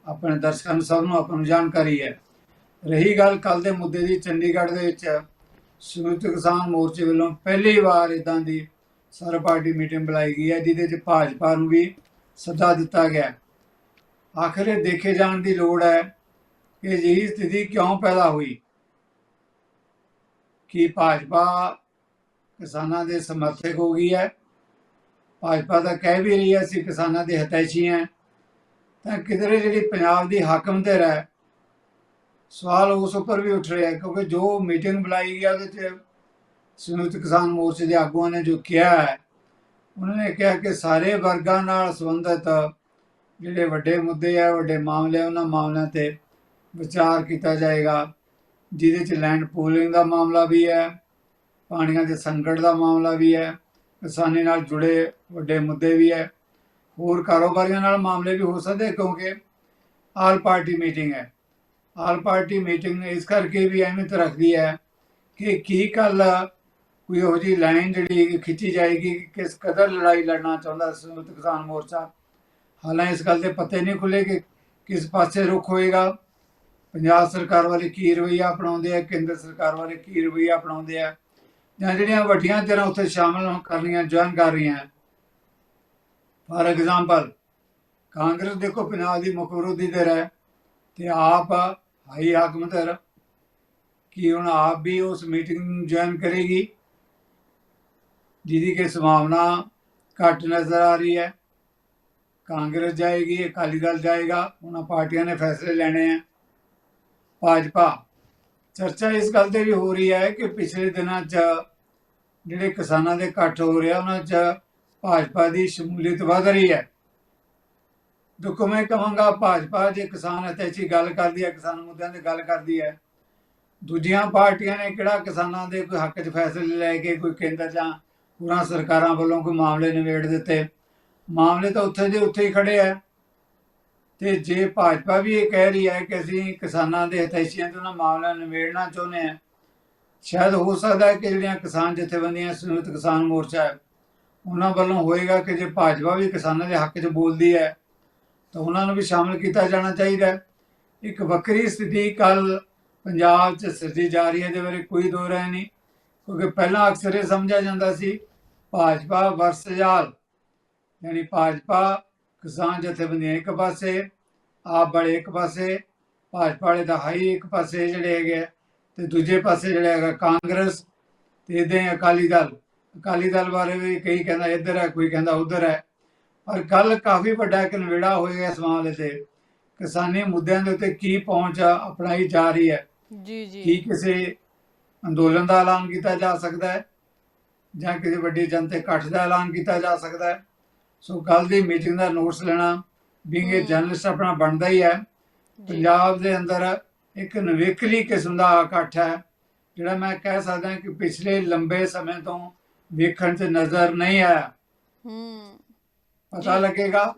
ਆਪਣੇ ਦਰਸ਼ਕਾਂ ਨੂੰ ਸਭ ਨੂੰ ਆਪਾਂ ਨੂੰ ਜਾਣਕਾਰੀ ਹੈ। ਰਹੀ ਗੱਲ ਕੱਲ ਦੇ ਮੁੱਦੇ ਦੀ, ਚੰਡੀਗੜ੍ਹ ਦੇ ਵਿੱਚ ਸੰਯੁਕਤ ਕਿਸਾਨ ਮੋਰਚੇ ਵੱਲੋਂ ਪਹਿਲੀ ਵਾਰ ਇਦਾਂ ਦੀ ਸਰਬ ਪਾਰਟੀ ਮੀਟਿੰਗ ਬੁਲਾਈ ਗਈ ਹੈ, ਜਿਹਦੇ 'ਚ ਭਾਜਪਾ ਨੂੰ ਵੀ ਸੱਦਾ ਦਿੱਤਾ ਗਿਆ ਹੈ। ਆਖਿਰ ਦੇਖੇ ਜਾਣ ਦੀ ਲੋੜ ਹੈ ਕਿ ਅਜਿਹੀ ਸਥਿਤੀ ਕਿਉਂ ਪੈਦਾ ਹੋਈ? ਕਿ ਭਾਜਪਾ ਕਿਸਾਨਾਂ ਦੇ ਸਮਰਥਕ ਹੋ ਗਈ ਹੈ। ਭਾਜਪਾ ਤਾਂ ਕਹਿ ਵੀ ਰਹੀ ਹੈ, ਅਸੀਂ ਕਿਸਾਨਾਂ ਦੇ ਹਤੈਸ਼ੀ ਹਾਂ। ਤਾਂ ਕਿਧਰੇ ਜਿਹੜੀ ਪੰਜਾਬ ਦੀ ਹਾਕਮ ਤੇ ਹੈ, ਸਵਾਲ ਉਸ ਉੱਪਰ ਵੀ ਉੱਠ ਰਿਹਾ ਕਿਉਂਕਿ ਜੋ ਮੀਟਿੰਗ ਬੁਲਾਈ ਗਈ ਹੈ, ਉਹਦੇ 'ਚ ਸੰਯੁਕਤ ਕਿਸਾਨ ਮੋਰਚੇ ਦੇ ਆਗੂਆਂ ਨੇ ਜੋ ਕਿਹਾ ਹੈ, ਉਹਨਾਂ ਨੇ ਕਿਹਾ ਕਿ ਸਾਰੇ ਵਰਗਾਂ ਨਾਲ ਸੰਬੰਧਿਤ ਜਿਹੜੇ ਵੱਡੇ ਮੁੱਦੇ ਆ, ਵੱਡੇ ਮਾਮਲੇ ਉਹਨਾਂ ਮਾਮਲਿਆਂ ਤੇ ਵਿਚਾਰ ਕੀਤਾ ਜਾਏਗਾ, ਜਿਹਦੇ 'ਚ ਲੈਂਡ ਪੂਲਿੰਗ ਦਾ ਮਾਮਲਾ ਵੀ ਹੈ। ਪਾਣੀਆਂ ਦੇ ਸੰਕਟ ਦਾ ਮਾਮਲਾ ਵੀ ਹੈ, ਕਿਸਾਨੀ ਨਾਲ ਜੁੜੇ ਵੱਡੇ ਮੁੱਦੇ ਵੀ ਹੈ। ਹੋਰ ਕਾਰੋਬਾਰੀਆਂ ਨਾਲ ਮਾਮਲੇ ਵੀ ਹੋ ਸਕਦੇ ਕਿਉਂਕਿ ਆਲ ਪਾਰਟੀ ਮੀਟਿੰਗ ਹੈ। ਆਲ ਪਾਰਟੀ ਮੀਟਿੰਗ ਇਸ ਕਰਕੇ ਵੀ ਅਹਿਮੀਅਤ ਰੱਖਦੀ ਹੈ ਕਿ ਕੀ ਕੱਲ ਕੋਈ ਇਹੋ ਜਿਹੀ ਲਾਈਨ ਜਿਹੜੀ ਖਿੱਚੀ ਜਾਏਗੀ, ਕਿਸ ਕਦਰ ਲੜਾਈ ਲੜਨਾ ਚਾਹੁੰਦਾ ਸੰਯੁਕਤ ਕਿਸਾਨ ਮੋਰਚਾ। ਹਾਲਾਂ ਇਸ ਗੱਲ ਦੇ ਪੱਤੇ ਨਹੀਂ ਖੁੱਲੇ ਕਿ ਕਿਸ ਪਾਸੇ ਰੁਖ ਹੋਏਗਾ। ਪੰਜਾਬ ਸਰਕਾਰ ਵਾਲੇ ਕੀ ਰਵੱਈਆ ਅਪਣਾਉਂਦੇ ਆ, ਕੇਂਦਰ ਸਰਕਾਰ ਵਾਲੇ ਕੀ ਰਵੱਈਆ ਅਪਣਾਉਂਦੇ ਆ। ਜਾਂ ਜਿਹੜੀਆਂ ਵੱਡੀਆਂ ਧਿਰਾਂ ਉੱਥੇ ਸ਼ਾਮਲ ਹੋ- ਕਰਨੀਆਂ ਜੁਆਇਨ ਕਰ ਰਹੀਆਂ ਫਾਰ ਐਗਜ਼ਾਮਪਲ ਕਾਂਗਰਸ ਦੇਖੋ ਪੰਜਾਬ ਦੀ ਮੁੱਖ ਵਿਰੋਧੀ ਧਿਰ ਹੈ ਤੇ ਆਪ ਹਾਈ ਹਾਕਮ ਧਿਰ। ਕਿ ਹੁਣ ਆਪ ਵੀ ਉਸ ਮੀਟਿੰਗ ਨੂੰ ਜੁਆਇਨ ਕਰੇਗੀ? ਜਿਹਦੀ ਕਿ ਸੰਭਾਵਨਾ ਘੱਟ ਨਜ਼ਰ ਆ ਰਹੀ ਹੈ। ਕਾਂਗਰਸ ਜਾਏਗੀ, ਅਕਾਲੀ ਦਲ ਜਾਏਗਾ, ਉਹਨਾਂ ਪਾਰਟੀਆਂ ਨੇ ਫੈਸਲੇ ਲੈਣੇ ਆ ਭਾਜਪਾ, ਚਰਚਾ ਇਸ ਗੱਲ ਤੇ ਵੀ ਹੋ ਰਹੀ ਹੈ ਕਿ ਪਿਛਲੇ ਦਿਨਾਂ 'ਚ ਜਿਹੜੇ ਕਿਸਾਨਾਂ ਦੇ ਇਕੱਠ ਹੋ ਰਿਹਾ ਉਹਨਾਂ 'ਚ ਭਾਜਪਾ ਦੀ ਸ਼ਮੂਲੀਅਤ ਵਧ ਰਹੀ ਹੈ। ਦੇਖੋ ਮੈਂ ਕਹਾਂਗਾ, ਭਾਜਪਾ ਜੇ ਕਿਸਾਨ ਅਤੇਚੀ ਗੱਲ ਕਰਦੀ ਹੈ, ਕਿਸਾਨ ਮੁੱਦਿਆਂ ਤੇ ਗੱਲ ਕਰਦੀ ਹੈ, ਦੂਜੀਆਂ ਪਾਰਟੀਆਂ ਨੇ ਕਿਹੜਾ ਕਿਸਾਨਾਂ ਦੇ ਕੋਈ ਹੱਕ 'ਚ ਫੈਸਲੇ ਲੈ ਕੇ, ਕੋਈ ਕੇਂਦਰ ਜਾਂ ਹੋਰਾਂ ਸਰਕਾਰਾਂ ਵੱਲੋਂ ਕੋਈ ਮਾਮਲੇ ਨਿਬੇੜ ਦਿੱਤੇ? ਮਾਮਲੇ ਤਾਂ ਉੱਥੇ ਦੇ ਉੱਥੇ ਹੀ ਖੜੇ ਆ। ਤੇ ਜੇ ਭਾਜਪਾ ਵੀ ਇਹ ਕਹਿ ਰਹੀ ਹੈ ਕਿ ਅਸੀਂ ਕਿਸਾਨਾਂ ਦੇ ਹਿਤੈਸ਼ੀਆਂ ਤੋਂ ਨਾ ਮਾਮਲਾ ਨਿਬੇੜਨਾ ਚਾਹੁੰਦੇ ਆ ਸ਼ਾਇਦ ਹੋ ਸਕਦਾ ਹੈ ਕਿ ਜਿਹੜੀਆਂ ਕਿਸਾਨ ਜਥੇਬੰਦੀਆਂ ਸੰਯੁਕਤ ਕਿਸਾਨ ਮੋਰਚਾ ਹੈ ਉਹਨਾਂ ਵੱਲੋਂ ਹੋਏਗਾ ਕਿ ਜੇ ਭਾਜਪਾ ਵੀ ਕਿਸਾਨਾਂ ਦੇ ਹੱਕ 'ਚ ਬੋਲਦੀ ਹੈ ਤਾਂ ਉਹਨਾਂ ਨੂੰ ਵੀ ਸ਼ਾਮਲ ਕੀਤਾ ਜਾਣਾ ਚਾਹੀਦਾ ਹੈ। ਇੱਕ ਵੱਖਰੀ ਸਥਿਤੀ ਕੱਲ ਪੰਜਾਬ 'ਚ ਸਿਰਜੀ ਜਾ ਰਹੀ ਹੈ ਇਹਦੇ ਬਾਰੇ ਕੋਈ ਦੋ ਰਾਏ ਨਹੀਂ ਕਿਉਂਕਿ ਪਹਿਲਾਂ ਅਕਸਰ ਇਹ ਸਮਝਿਆ ਜਾਂਦਾ ਸੀ ਭਾਜਪਾ ਵਰਸਜਾਲ ਯਾਨੀ ਭਾਜਪਾ ਕਿਸਾਨ ਜਥੇਬੰਦੀਆਂ ਇੱਕ ਪਾਸੇ ਆਪ ਬੜੇ ਇੱਕ ਪਾਸੇ ਭਾਜਪਾ ਵਾਲੇ ਦਾ ਹਾਈ ਇੱਕ ਪਾਸੇ ਜਿਹੜੇ ਹੈਗੇ ਆ, ਤੇ ਦੂਜੇ ਪਾਸੇ ਜਿਹੜਾ ਹੈਗਾ ਕਾਂਗਰਸ ਤੇ ਇਦਾਂ ਹੀ ਅਕਾਲੀ ਦਲ। ਅਕਾਲੀ ਦਲ ਬਾਰੇ ਵੀ ਕਈ ਕਹਿੰਦਾ ਇੱਧਰ ਹੈ ਕੋਈ ਕਹਿੰਦਾ ਉੱਧਰ ਹੈ। ਪਰ ਗੱਲ ਕਾਫੀ ਵੱਡਾ ਇੱਕ ਨਵੇੜਾ ਹੋਏਗਾ ਇਸ ਮਾਮਲੇ ਤੇ। ਕਿਸਾਨੀ ਮੁੱਦਿਆਂ ਦੇ ਉੱਤੇ ਕੀ ਪਹੁੰਚ ਅਪਣਾਈ ਜਾ ਰਹੀ ਹੈ। ਜੀ ਕੀ ਜੀ ਕਿਸੇ ਅੰਦੋਲਨ ਦਾ ਐਲਾਨ ਕੀਤਾ ਜਾ ਸਕਦਾ ਹੈ? ਜਾਂ ਕਿਸੇ ਵੱਡੀ ਜਨਤੇ ਇਕੱਠ ਦਾ ਐਲਾਨ ਕੀਤਾ ਜਾ ਸਕਦਾ ਹੈ? ਸੋ ਕੱਲ ਦੀ ਮੀਟਿੰਗ ਦਾ ਨੋਟਸ ਲੈਣਾ ਹਮ। ਜਰਨਲਿਸਟ ਆਪਣਾ ਬਣਦਾ ਹੀ ਹੈ। ਪੰਜਾਬ ਦੇ ਅੰਦਰ ਇੱਕ ਨਵੇਕਲੀ ਕਿਸਮ ਦਾ ਇਕੱਠ ਹੈ ਜਿਹੜਾ ਮੈਂ ਕਹਿ ਸਕਦਾ ਕਿ ਪਿਛਲੇ ਲੰਬੇ ਸਮੇਂ ਤੋਂ ਵੇਖਣ 'ਚ ਨਜ਼ਰ ਨਹੀਂ ਆਇਆ। ਹੂੰ। ਪਤਾ। ਲੱਗੇਗਾ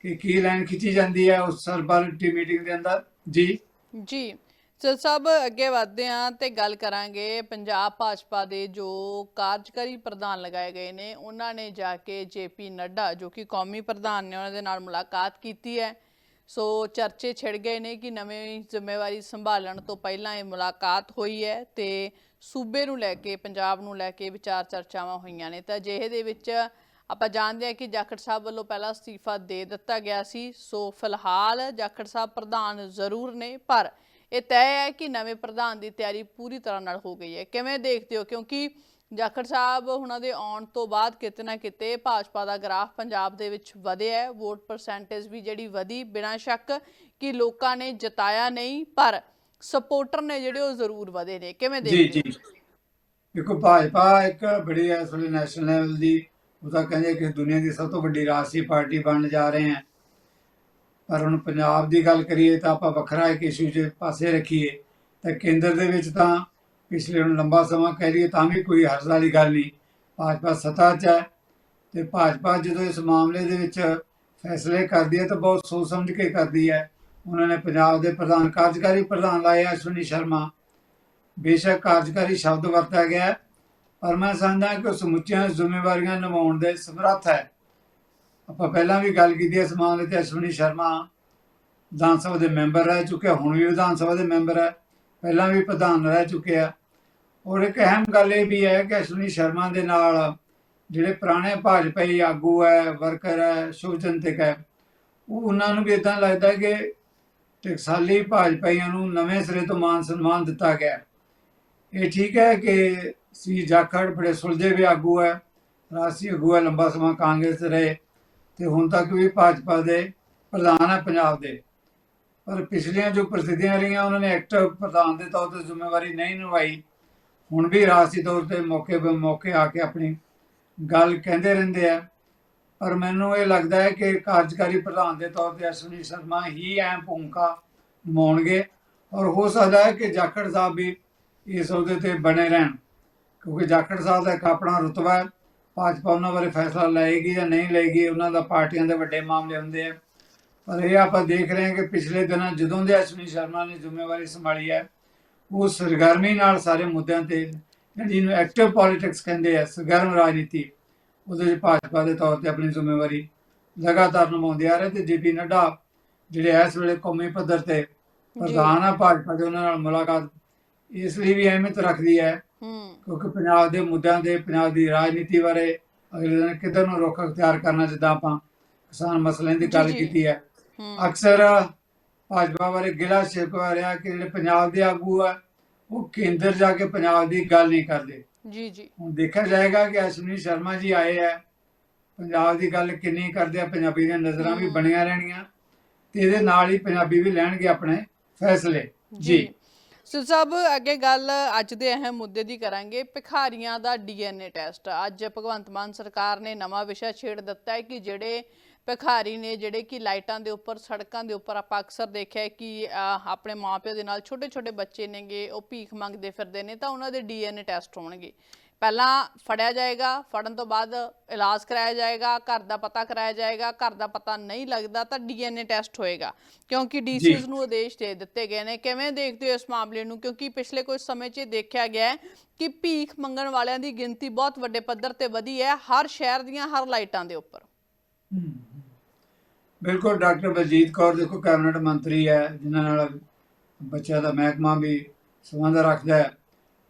ਕਿ ਕੀ ਲਾਈਨ ਖਿੱਚੀ ਜਾਂਦੀ ਹੈ ਉਸ ਸਰਬਲਟੀ ਮੀਟਿੰਗ ਦੇ ਅੰਦਰ। ਜੀ। ਜੀ। ਸੋ ਸਭ ਅੱਗੇ ਵਧਦੇ ਹਾਂ ਤੇ ਗੱਲ ਕਰਾਂਗੇ ਪੰਜਾਬ ਭਾਜਪਾ ਦੇ ਜੋ ਕਾਰਜਕਾਰੀ ਪ੍ਰਧਾਨ ਲਗਾਏ ਗਏ ਨੇ ਉਹਨਾਂ ਨੇ ਜਾ ਕੇ ਜੇਪੀ ਨੱਡਾ ਜੋ ਕਿ ਕੌਮੀ ਪ੍ਰਧਾਨ ਨੇ ਉਹਨਾਂ ਦੇ ਨਾਲ ਮੁਲਾਕਾਤ ਕੀਤੀ ਹੈ। ਸੋ ਚਰਚੇ ਛਿੜ ਗਏ ਨੇ ਕਿ ਨਵੀਂ ਜ਼ਿੰਮੇਵਾਰੀ ਸੰਭਾਲਣ ਤੋਂ ਪਹਿਲਾਂ ਇਹ ਮੁਲਾਕਾਤ ਹੋਈ ਹੈ ਤੇ ਸੂਬੇ ਨੂੰ ਲੈ ਕੇ, ਪੰਜਾਬ ਨੂੰ ਲੈ ਕੇ ਵਿਚਾਰ ਚਰਚਾਵਾਂ ਹੋਈਆਂ ਨੇ। ਤਾਂ ਜਿਹੇ ਦੇ ਵਿੱਚ ਆਪਾਂ ਜਾਣਦੇ ਹਾਂ ਕਿ ਜਾਖੜ ਸਾਹਿਬ ਵੱਲੋਂ ਪਹਿਲਾਂ ਅਸਤੀਫਾ ਦੇ ਦਿੱਤਾ ਗਿਆ ਸੀ। ਸੋ ਫਿਲਹਾਲ ਜਾਖੜ ਸਾਹਿਬ ਪ੍ਰਧਾਨ ਜ਼ਰੂਰ ਨੇ, ਪਰ ਇਹ ਤੈਅ ਹੈ ਕਿ ਨਵੇਂ ਪ੍ਰਧਾਨ ਦੀ ਤਿਆਰੀ ਪੂਰੀ ਤਰ੍ਹਾਂ ਨਾਲ ਹੋ ਗਈ ਹੈ। ਕਿਵੇਂ ਦੇਖਦੇ ਹੋ? ਕਿਉਂਕਿ ਜਾਖੜ ਸਾਹਿਬ ਉਹਨਾਂ ਦੇ ਆਉਣ ਤੋਂ ਬਾਅਦ ਕਿਤੇ ਨਾ ਕਿਤੇ ਭਾਜਪਾ ਦਾ ਗ੍ਰਾਫ ਪੰਜਾਬ ਦੇ ਵਿੱਚ ਵਧਿਆ ਹੈ। ਵੋਟ ਪਰਸੈਂਟੇਜ ਵੀ ਜਿਹੜੀ ਵਧੀ ਬਿਨਾਂ ਸ਼ੱਕ ਕਿ ਲੋਕਾਂ ਨੇ ਜਿਤਾਇਆ ਨਹੀਂ ਪਰ ਸਪੋਰਟਰ ਨੇ ਜਿਹੜੇ ਉਹ ਜ਼ਰੂਰ ਵਧੇ ਨੇ। ਕਿਵੇਂ ਜੀ ਦੇਖਦੇ ਜੀ। ਹੋ ਦੇਖੋ ਭਾਜਪਾ ਇੱਕ ਬੜੀ ਇਸ ਵੇਲੇ ਨੈਸ਼ਨਲ ਲੈਵਲ ਦੀ। ਉਹ ਤਾਂ ਕਹਿੰਦੇ ਕਿ ਦੁਨੀਆ ਦੀ ਸਭ ਤੋਂ ਵੱਡੀ ਰਾਸ਼ਟਰੀ ਪਾਰਟੀ ਬਣਨ ਜਾ ਰਹੇ ਹੈ। ਪਰ ਹੁਣ ਪੰਜਾਬ ਦੀ ਗੱਲ ਕਰੀਏ ਤਾਂ ਆਪਾਂ ਵੱਖਰਾ ਇੱਕ ਇਸ਼ੂ 'ਚ ਪਾਸੇ ਰੱਖੀਏ ਤਾਂ ਕੇਂਦਰ ਦੇ ਵਿੱਚ ਤਾਂ ਪਿਛਲੇ ਹੁਣ ਲੰਬਾ ਸਮਾਂ ਕਹਿ ਲਈਏ ਤਾਂ ਵੀ ਕੋਈ ਹਰਜ਼ ਵਾਲੀ ਗੱਲ ਨਹੀਂ। ਭਾਜਪਾ ਸੱਤਾ 'ਚ ਹੈ ਤੇ ਭਾਜਪਾ ਜਦੋਂ ਇਸ ਮਾਮਲੇ ਦੇ ਵਿੱਚ ਫੈਸਲੇ ਕਰਦੀ ਹੈ ਤਾਂ ਬਹੁਤ ਸੋਚ ਸਮਝ ਕੇ ਕਰਦੀ ਹੈ। ਉਹਨਾਂ ਨੇ ਪੰਜਾਬ ਦੇ ਪ੍ਰਧਾਨ ਕਾਰਜਕਾਰੀ ਪ੍ਰਧਾਨ ਲਾਏ ਆ ਅਸ਼ਵਨੀ ਸ਼ਰਮਾ। ਬੇਸ਼ੱਕ ਕਾਰਜਕਾਰੀ ਸ਼ਬਦ ਵਰਤਿਆ ਗਿਆ ਪਰ ਮੈਂ ਸਮਝਦਾ ਕਿ ਸਮੁੱਚੀਆਂ ਜ਼ਿੰਮੇਵਾਰੀਆਂ ਨਿਭਾਉਣ ਦੇ ਸਮਰੱਥ ਹੈ। ਆਪਾਂ ਪਹਿਲਾਂ ਵੀ ਗੱਲ ਕੀਤੀ ਹੈ ਇਸ ਮਾਮਲੇ ਤੇ ਅਸ਼ਵਨੀ ਸ਼ਰਮਾ ਵਿਧਾਨ ਸਭਾ ਦੇ ਮੈਂਬਰ ਰਹਿ ਚੁੱਕੇ ਹੁਣ ਵੀ ਵਿਧਾਨ ਸਭਾ ਦੇ ਮੈਂਬਰ ਹੈ। ਪਹਿਲਾਂ ਵੀ ਪ੍ਰਧਾਨ ਰਹਿ ਚੁੱਕੇ ਆ। ਔਰ ਇੱਕ ਅਹਿਮ ਗੱਲ ਇਹ ਵੀ ਹੈ ਕਿ ਅਸ਼ਵਨੀ ਸ਼ਰਮਾ ਦੇ ਨਾਲ ਜਿਹੜੇ ਪੁਰਾਣੇ ਭਾਜਪਾਈ ਆਗੂ ਹੈ, ਵਰਕਰ ਹੈ ਸ਼ੁਭਚਿੰਤਕ ਹੈ, ਉਹ ਉਹਨਾਂ ਨੂੰ ਵੀ ਇਦਾਂ ਲੱਗਦਾ ਕਿ ਟਕਸਾਲੀ ਭਾਜਪਾਈਆਂ ਨੂੰ ਨਵੇਂ ਸਿਰੇ ਤੋਂ ਮਾਨ ਸਨਮਾਨ ਦਿੱਤਾ ਗਿਆ ਇਹ ਠੀਕ ਹੈ ਕਿ ਸੀ ਜਾਖੜ ਬੜੇ ਸੁਲਝੇ ਵੀ ਆਗੂ ਹੈ, ਰਾਸ਼ਟਰੀ ਆਗੂ ਹੈ, ਲੰਬਾ ਸਮਾਂ ਕਾਂਗਰਸ ਰਹੇ ਤੇ ਹੁਣ ਤੱਕ ਵੀ ਭਾਜਪਾ ਦੇ ਪ੍ਰਧਾਨ ਹੈ ਪੰਜਾਬ ਦੇ। ਪਰ ਪਿਛਲੀਆਂ ਜੋ ਪ੍ਰਸਿੱਧੀਆਂ ਰਹੀਆਂ, ਉਹਨਾਂ ਨੇ ਐਕਟਿਵ ਪ੍ਰਧਾਨ ਦੇ ਤੌਰ ਤੇ ਜ਼ਿੰਮੇਵਾਰੀ ਨਹੀਂ ਨਿਭਾਈ। ਹੁਣ ਵੀ ਰਾਜਸੀ ਤੌਰ ਤੇ ਮੌਕੇ ਬੇ ਮੌਕੇ ਆ ਕੇ ਆਪਣੀ ਗੱਲ ਕਹਿੰਦੇ ਰਹਿੰਦੇ ਆ। ਪਰ ਮੈਨੂੰ ਇਹ ਲੱਗਦਾ ਹੈ ਕਿ ਕਾਰਜਕਾਰੀ ਪ੍ਰਧਾਨ ਦੇ ਤੌਰ ਤੇ ਅਸ਼ਵਨੀ ਸ਼ਰਮਾ ਹੀ ਅਹਿਮ ਭੂਮਿਕਾ ਨਿਭਾਉਣਗੇ ਔਰ ਹੋ ਸਕਦਾ ਹੈ ਕਿ ਜਾਖੜ ਸਾਹਿਬ ਵੀ ਇਸ ਅਹੁਦੇ ਤੇ ਬਣੇ ਰਹਿਣ। ਕਿਉਂਕਿ ਜਾਖੜ ਸਾਹਿਬ ਦਾ ਇੱਕ ਆਪਣਾ ਰੁਤਬਾ ਹੈ। ਭਾਜਪਾ ਉਹਨਾਂ ਬਾਰੇ ਫੈਸਲਾ ਲਏਗੀ ਜਾਂ ਨਹੀਂ ਲਏਗੀ, ਉਹਨਾਂ ਦਾ ਪਾਰਟੀਆਂ ਦੇ ਵੱਡੇ ਮਾਮਲੇ ਹੁੰਦੇ ਆ। ਪਰ ਇਹ ਆਪਾਂ ਦੇਖ ਰਹੇ ਹਾਂ ਕਿ ਪਿਛਲੇ ਦਿਨਾਂ ਜਦੋਂ ਦੇ ਅਸ਼ਵਨੀ ਸ਼ਰਮਾ ਨੇ ਜ਼ਿੰਮੇਵਾਰੀ ਸੰਭਾਲੀ ਹੈ ਉਹ ਸਰਗਰਮੀ ਨਾਲ ਸਾਰੇ ਮੁੱਦਿਆਂ ਤੇ ਜਿਹਨੂੰ ਐਕਟਿਵ ਪੋਲਿਟਿਕਸ ਕਹਿੰਦੇ ਆ ਸਰਗਰਮ ਰਾਜਨੀਤੀ ਉਹਦੇ ਵਿੱਚ ਭਾਜਪਾ ਦੇ ਤੌਰ ਤੇ ਆਪਣੀ ਜ਼ਿੰਮੇਵਾਰੀ ਲਗਾਤਾਰ ਨਿਭਾਉਂਦੇ ਆ ਰਹੇ ਤੇ ਜੇਪੀ ਨੱਡਾ ਜਿਹੜੇ ਇਸ ਵੇਲੇ ਕੌਮੀ ਪੱਧਰ ਤੇ ਪ੍ਰਧਾਨ ਆ ਭਾਜਪਾ ਦੇ ਉਹਨਾਂ ਨਾਲ ਮੁਲਾਕਾਤ ਇਸ ਲਈ ਵੀ ਅਹਿਮੀਅਤ ਰੱਖਦੀ ਹੈ ਕਿਉਂਕਿ ਪੰਜਾਬ ਦੇ ਮੁੱਦਿਆਂ ਦੇ ਪੰਜਾਬ ਦੀ ਰਾਜਨੀਤੀ ਬਾਰੇ ਅਗਲੇ ਦਿਨ ਕਿੱਧਰ ਨੂੰ ਰੁਖ ਅਖਤਿਆਰ ਕਰਨਾ ਜਿੱਦਾਂ ਆਪਾਂ ਕਿਸਾਨ ਮਸਲਿਆਂ ਦੀ ਗੱਲ। ਕੀਤੀ ਹੂੰ ਅਕਸਰ ਭਾਜਪਾ ਬਾਰੇ ਗਿਲਾ ਸ਼ਿਕਵਾ ਰਿਹਾ ਕਿ ਜਿਹੜੇ ਪੰਜਾਬ ਦੇ ਆਗੂ ਆ ਉਹ ਕੇਂਦਰ ਜਾ ਕੇ ਪੰਜਾਬ ਦੀ ਗੱਲ ਨਹੀਂ ਕਰਦੇ। ਜੀ ਜੀ। ਹੁਣ ਦੇਖਿਆ ਜਾਏਗਾ ਕਿ ਅਸ਼ਵਨੀ ਸ਼ਰਮਾ ਜੀ ਆਏ ਆ ਪੰਜਾਬ ਦੀ ਗੱਲ ਕਿੰਨੀ ਕਰਦੇ ਆ ਪੰਜਾਬੀ ਦੀਆਂ ਨਜ਼ਰਾਂ ਵੀ। ਬਣੀਆਂ ਰਹਿਣਗੀਆਂ ਤੇ ਇਹਦੇ ਨਾਲ ਹੀ ਪੰਜਾਬੀ ਵੀ ਲੈਣਗੇ ਆਪਣੇ ਫੈਸਲੇ। ਜੀ। ਸੋ ਸਭ ਅੱਗੇ ਗੱਲ ਅੱਜ ਦੇ ਅਹਿਮ ਮੁੱਦੇ ਦੀ ਕਰਾਂਗੇ। ਭਿਖਾਰੀਆਂ ਦਾ ਡੀਐਨਏ ਟੈਸਟ। ਅੱਜ ਭਗਵੰਤ ਮਾਨ ਸਰਕਾਰ ਨੇ ਨਵਾਂ ਵਿਸ਼ਾ ਛੇੜ ਦਿੱਤਾ ਹੈ ਕਿ ਜਿਹੜੇ ਭਿਖਾਰੀ ਨੇ ਜਿਹੜੇ ਕਿ ਲਾਈਟਾਂ ਦੇ ਉੱਪਰ ਸੜਕਾਂ ਦੇ ਉੱਪਰ ਆਪਾਂ ਅਕਸਰ ਦੇਖਿਆ ਕਿ ਆਪਣੇ ਮਾਪਿਓ ਦੇ ਨਾਲ ਛੋਟੇ ਛੋਟੇ ਬੱਚੇ ਨੇਗੇ ਉਹ ਭੀਖ ਮੰਗਦੇ ਫਿਰਦੇ ਨੇ ਤਾਂ ਉਹਨਾਂ ਦੇ ਡੀਐਨਏ ਟੈਸਟ ਹੋਣਗੇ। ਪਹਿਲਾਂ ਫੜਿਆ ਜਾਏਗਾ ਫੜਨ ਤੋਂ ਬਾਅਦ ਇਲਾਜ ਕਰਾਇਆ ਜਾਏਗਾ ਘਰ ਦਾ ਪਤਾ ਕਰਾਇਆ ਜਾਏਗਾ ਘਰ ਦਾ ਪਤਾ ਨਹੀਂ ਲੱਗਦਾ ਤਾਂ ਡੀਐਨਏ ਟੈਸਟ ਹੋਏਗਾ। ਕਿਉਂਕਿ ਡੀਸੀਜ਼ ਨੂੰ ਆਦੇਸ਼ ਦੇ ਦਿੱਤੇ ਗਏ ਨੇ। ਕਿਵੇਂ ਦੇਖਦੇ ਹੋ ਇਸ ਮਾਮਲੇ ਨੂੰ? ਕਿਉਂਕਿ ਪਿਛਲੇ ਕੁਝ ਸਮੇਂ 'ਚ ਦੇਖਿਆ ਗਿਆ ਕਿ ਭੀਖ ਮੰਗਣ ਵਾਲਿਆਂ ਦੀ ਗਿਣਤੀ ਬਹੁਤ ਵੱਡੇ ਪੱਧਰ ਤੇ ਵਧੀ ਹੈ ਹਰ ਸ਼ਹਿਰ ਦੀਆਂ ਹਰ ਲਾਈਟਾਂ ਦੇ ਉੱਪਰ। ਬਿਲਕੁਲ ਡਾਕਟਰ ਬਲਜੀਤ ਕੌਰ ਦੇਖੋ ਕੈਬਨਿਟ ਮੰਤਰੀ ਹੈ ਜਿਨ੍ਹਾਂ ਨਾਲ ਬੱਚਿਆਂ ਦਾ ਮਹਿਕਮਾ ਵੀ ਸੰਬੰਧ ਰੱਖਦਾ ਹੈ।